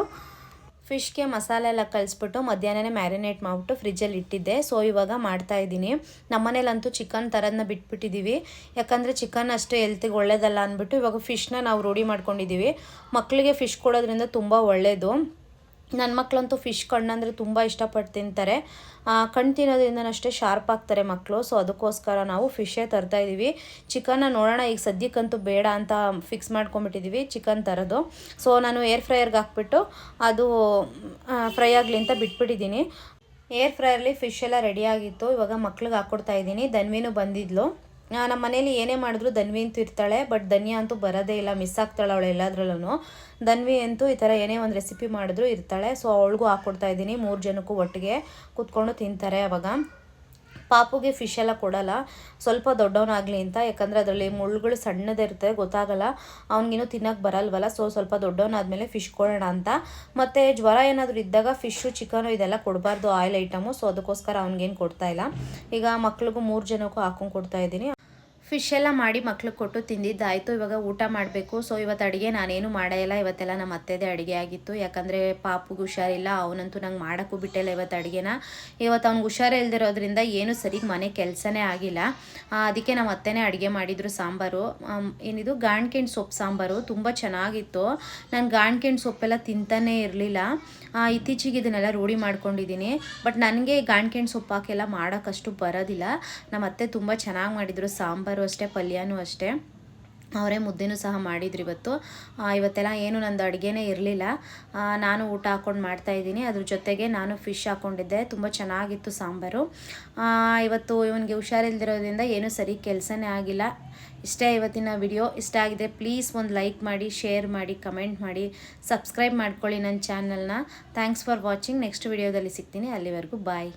ಫಿಶ್ಗೆ ಮಸಾಲೆ ಎಲ್ಲ ಕಲಿಸ್ಬಿಟ್ಟು ಮಧ್ಯಾಹ್ನನೇ ಮ್ಯಾರಿನೇಟ್ ಮಾಡಿಬಿಟ್ಟು ಫ್ರಿಜ್ಜಲ್ಲಿ ಇಟ್ಟಿದ್ದೆ. ಸೊ ಇವಾಗ ಮಾಡ್ತಾ ಇದ್ದೀನಿ. ನಮ್ಮನೇಲಂತೂ ಚಿಕನ್ ಥರದನ್ನ ಬಿಟ್ಬಿಟ್ಟಿದ್ದೀವಿ ಯಾಕಂದರೆ ಚಿಕನ್ ಅಷ್ಟು ಹೆಲ್ತಿಗೆ ಒಳ್ಳೇದಲ್ಲ ಅಂದ್ಬಿಟ್ಟು ಇವಾಗ ಫಿಶ್ನ ನಾವು ರೂಢಿ ಮಾಡ್ಕೊಂಡಿದ್ದೀವಿ ಮಕ್ಕಳಿಗೆ ಫಿಶ್ ಕೊಡೋದ್ರಿಂದ ತುಂಬ ಒಳ್ಳೆಯದು ನನ್ನ ಮಕ್ಕಳಂತೂ ಫಿಶ್ ಕಣ್ಣಂದರೆ ತುಂಬ ಇಷ್ಟಪಟ್ಟು ತಿಂತಾರೆ. ಕಣ್ಣು ತಿನ್ನೋದ್ರಿಂದ ಅಷ್ಟೇ ಶಾರ್ಪ್ ಆಗ್ತಾರೆ ಮಕ್ಕಳು ಸೊ ಅದಕ್ಕೋಸ್ಕರ ನಾವು ಫಿಶೇ ತರ್ತಾ ಇದ್ದೀವಿ ಚಿಕನ್ನ ನೋಡೋಣ, ಈಗ ಸದ್ಯಕ್ಕಂತೂ ಬೇಡ ಅಂತ ಫಿಕ್ಸ್ ಮಾಡ್ಕೊಂಬಿಟ್ಟಿದ್ದೀವಿ ಚಿಕನ್ ತರೋದು. ಸೊ ನಾನು ಏರ್ ಫ್ರೈಯರ್ಗೆ ಹಾಕ್ಬಿಟ್ಟು ಅದು ಫ್ರೈ ಆಗಲಿ ಅಂತ ಬಿಟ್ಬಿಟ್ಟಿದ್ದೀನಿ ಏರ್ ಫ್ರೈಯರ್ಲಿ ಫಿಶ್ ಎಲ್ಲ ರೆಡಿ ಆಗಿತ್ತು, ಇವಾಗ ಮಕ್ಳಿಗೆ ಹಾಕ್ಕೊಡ್ತಾ ಇದ್ದೀನಿ ಧನ್ವಿನೂ ಬಂದಿದ್ಲು. ನಮ್ಮ ಮನೇಲಿ ಏನೇ ಮಾಡಿದ್ರು ಧನ್ವಿ ಅಂತೂ ಇರ್ತಾಳೆ ಬಟ್ ಧನ್ಯ ಅಂತೂ ಬರೋದೇ ಇಲ್ಲ ಮಿಸ್ ಆಗ್ತಾಳೆ ಅವಳು ಎಲ್ಲದ್ರಲ್ಲೂ ಧನ್ವಿ ಅಂತೂ ಈ ಥರ ಏನೇ ಒಂದು ರೆಸಿಪಿ ಮಾಡಿದ್ರು ಇರ್ತಾಳೆ ಸೊ ಅವಳಿಗೂ ಹಾಕ್ಕೊಡ್ತಾ ಇದ್ದೀನಿ, ಮೂರು ಜನಕ್ಕೂ ಒಟ್ಟಿಗೆ ಕೂತ್ಕೊಂಡು ತಿಂತಾರೆ ಅವಾಗ. ಪಾಪುಗೆ ಫಿಶ್ ಎಲ್ಲ ಕೊಡಲ್ಲ. ಸ್ವಲ್ಪ ದೊಡ್ಡವನಾಗಲಿ ಅಂತ. ಯಾಕಂದರೆ ಅದರಲ್ಲಿ ಮುಳ್ಳುಗಳು ಸಣ್ಣದಿರುತ್ತೆ, ಗೊತ್ತಾಗಲ್ಲ. ಅವ್ನಿಗಿನ್ನೂ ತಿನ್ನೋಕೆ ಬರಲ್ವಲ್ಲ ಸೊ ಸ್ವಲ್ಪ ದೊಡ್ಡವನಾದ್ಮೇಲೆ ಫಿಶ್ ಕೊಡೋಣ ಅಂತ. ಮತ್ತು ಜ್ವರ ಏನಾದರೂ ಇದ್ದಾಗ ಫಿಶ್ಶು ಚಿಕನು ಇದೆಲ್ಲ ಕೊಡಬಾರ್ದು ಆಯಿಲ್ ಐಟಮು ಸೊ ಅದಕ್ಕೋಸ್ಕರ ಅವ್ನಿಗೇನು ಕೊಡ್ತಾ ಇಲ್ಲ. ಈಗ ಮಕ್ಳಿಗೂ ಮೂರು ಜನಕ್ಕೂ ಹಾಕೊಂಡು ಕೊಡ್ತಾ ಇದ್ದೀನಿ. ಫಿಶ್ ಎಲ್ಲ ಮಾಡಿ ಮಕ್ಳಿಗೆ ಕೊಟ್ಟು ತಿಂದಿದ್ದಾಯಿತು. ಇವಾಗ ಊಟ ಮಾಡಬೇಕು. ಸೊ ಇವತ್ತು ಅಡುಗೆ ನಾನೇನು ಮಾಡೇ ಇಲ್ಲ. ಇವತ್ತೆಲ್ಲ ನಮ್ಮ ಅತ್ತೆದೇ ಅಡುಗೆ ಆಗಿತ್ತು. ಯಾಕಂದರೆ ಪಾಪುಗೆ ಹುಷಾರಿಲ್ಲ. ಅವನಂತೂ ನಂಗೆ ಮಾಡೋಕ್ಕೂ ಬಿಟ್ಟಿಲ್ಲ ಇವತ್ತು ಅಡುಗೆನ. ಇವತ್ತು ಅವ್ನಿಗೆ ಹುಷಾರೇ ಇಲ್ದಿರೋದ್ರಿಂದ ಏನು ಸರಿಗೆ ಮನೆ ಕೆಲಸನೇ ಆಗಿಲ್ಲ. ಅದಕ್ಕೆ ನಮ್ಮ ಅತ್ತೆನೇ ಅಡುಗೆ ಮಾಡಿದ್ರು ಸಾಂಬಾರು. ಏನಿದು? ಗಾಣ್ಕೆಂಡು ಸೊಪ್ಪು ಸಾಂಬಾರು. ತುಂಬ ಚೆನ್ನಾಗಿತ್ತು. ನಾನು ಗಾಣ್ಕೆಂಡು ಸೊಪ್ಪೆಲ್ಲ ತಿಂತಾನೇ ಇರಲಿಲ್ಲ. ಇತ್ತೀಚೆಗೆ ಇದನ್ನೆಲ್ಲ ರೂಢಿ ಮಾಡ್ಕೊಂಡಿದ್ದೀನಿ. ಬಟ್ ನನಗೆ ಗಾಣ್ಕೆಣ್ ಸೊಪ್ಪು ಹಾಕೆಲ್ಲ ಮಾಡೋಕ್ಕಷ್ಟು ಬರೋದಿಲ್ಲ. ನಮ್ಮ ಅತ್ತೆ ತುಂಬ ಚೆನ್ನಾಗಿ ಮಾಡಿದರು. ಸಾಂಬಾರು ಅಷ್ಟೇ, ಪಲ್ಯನೂ ಅಷ್ಟೇ. ಅವರೇ ಮುದ್ದೆನೂ ಸಹ ಮಾಡಿದ್ರು ಇವತ್ತು. ಇವತ್ತೆಲ್ಲ ಏನು ನಂದು ಅಡುಗೆನೇ ಇರಲಿಲ್ಲ. ನಾನು ಊಟ ಹಾಕ್ಕೊಂಡು ಮಾಡ್ತಾಯಿದ್ದೀನಿ ಅದ್ರ ಜೊತೆಗೆ ನಾನು ಫಿಶ್ ಹಾಕ್ಕೊಂಡಿದ್ದೆ ತುಂಬ ಚೆನ್ನಾಗಿತ್ತು ಸಾಂಬಾರು. ಇವತ್ತು ಇವನಿಗೆ ಹುಷಾರಿಲ್ದಿರೋದ್ರಿಂದ ಏನೂ ಸರಿ ಕೆಲಸನೇ ಆಗಿಲ್ಲ. ಇಷ್ಟೇ ಇವತ್ತಿನ ವಿಡಿಯೋ ಇಷ್ಟ ಆಗಿದೆ ಪ್ಲೀಸ್ ಒಂದು ಲೈಕ್ ಮಾಡಿ ಶೇರ್ ಮಾಡಿ ಕಮೆಂಟ್ ಮಾಡಿ. ಸಬ್ಸ್ಕ್ರೈಬ್ ಮಾಡ್ಕೊಳ್ಳಿ ನನ್ನ ಚಾನಲ್ನ ಥ್ಯಾಂಕ್ಸ್ ಫಾರ್ ವಾಚಿಂಗ್ ನೆಕ್ಸ್ಟ್ ವಿಡಿಯೋದಲ್ಲಿ ಸಿಗ್ತೀನಿ. ಅಲ್ಲಿವರೆಗೂ ಬಾಯ್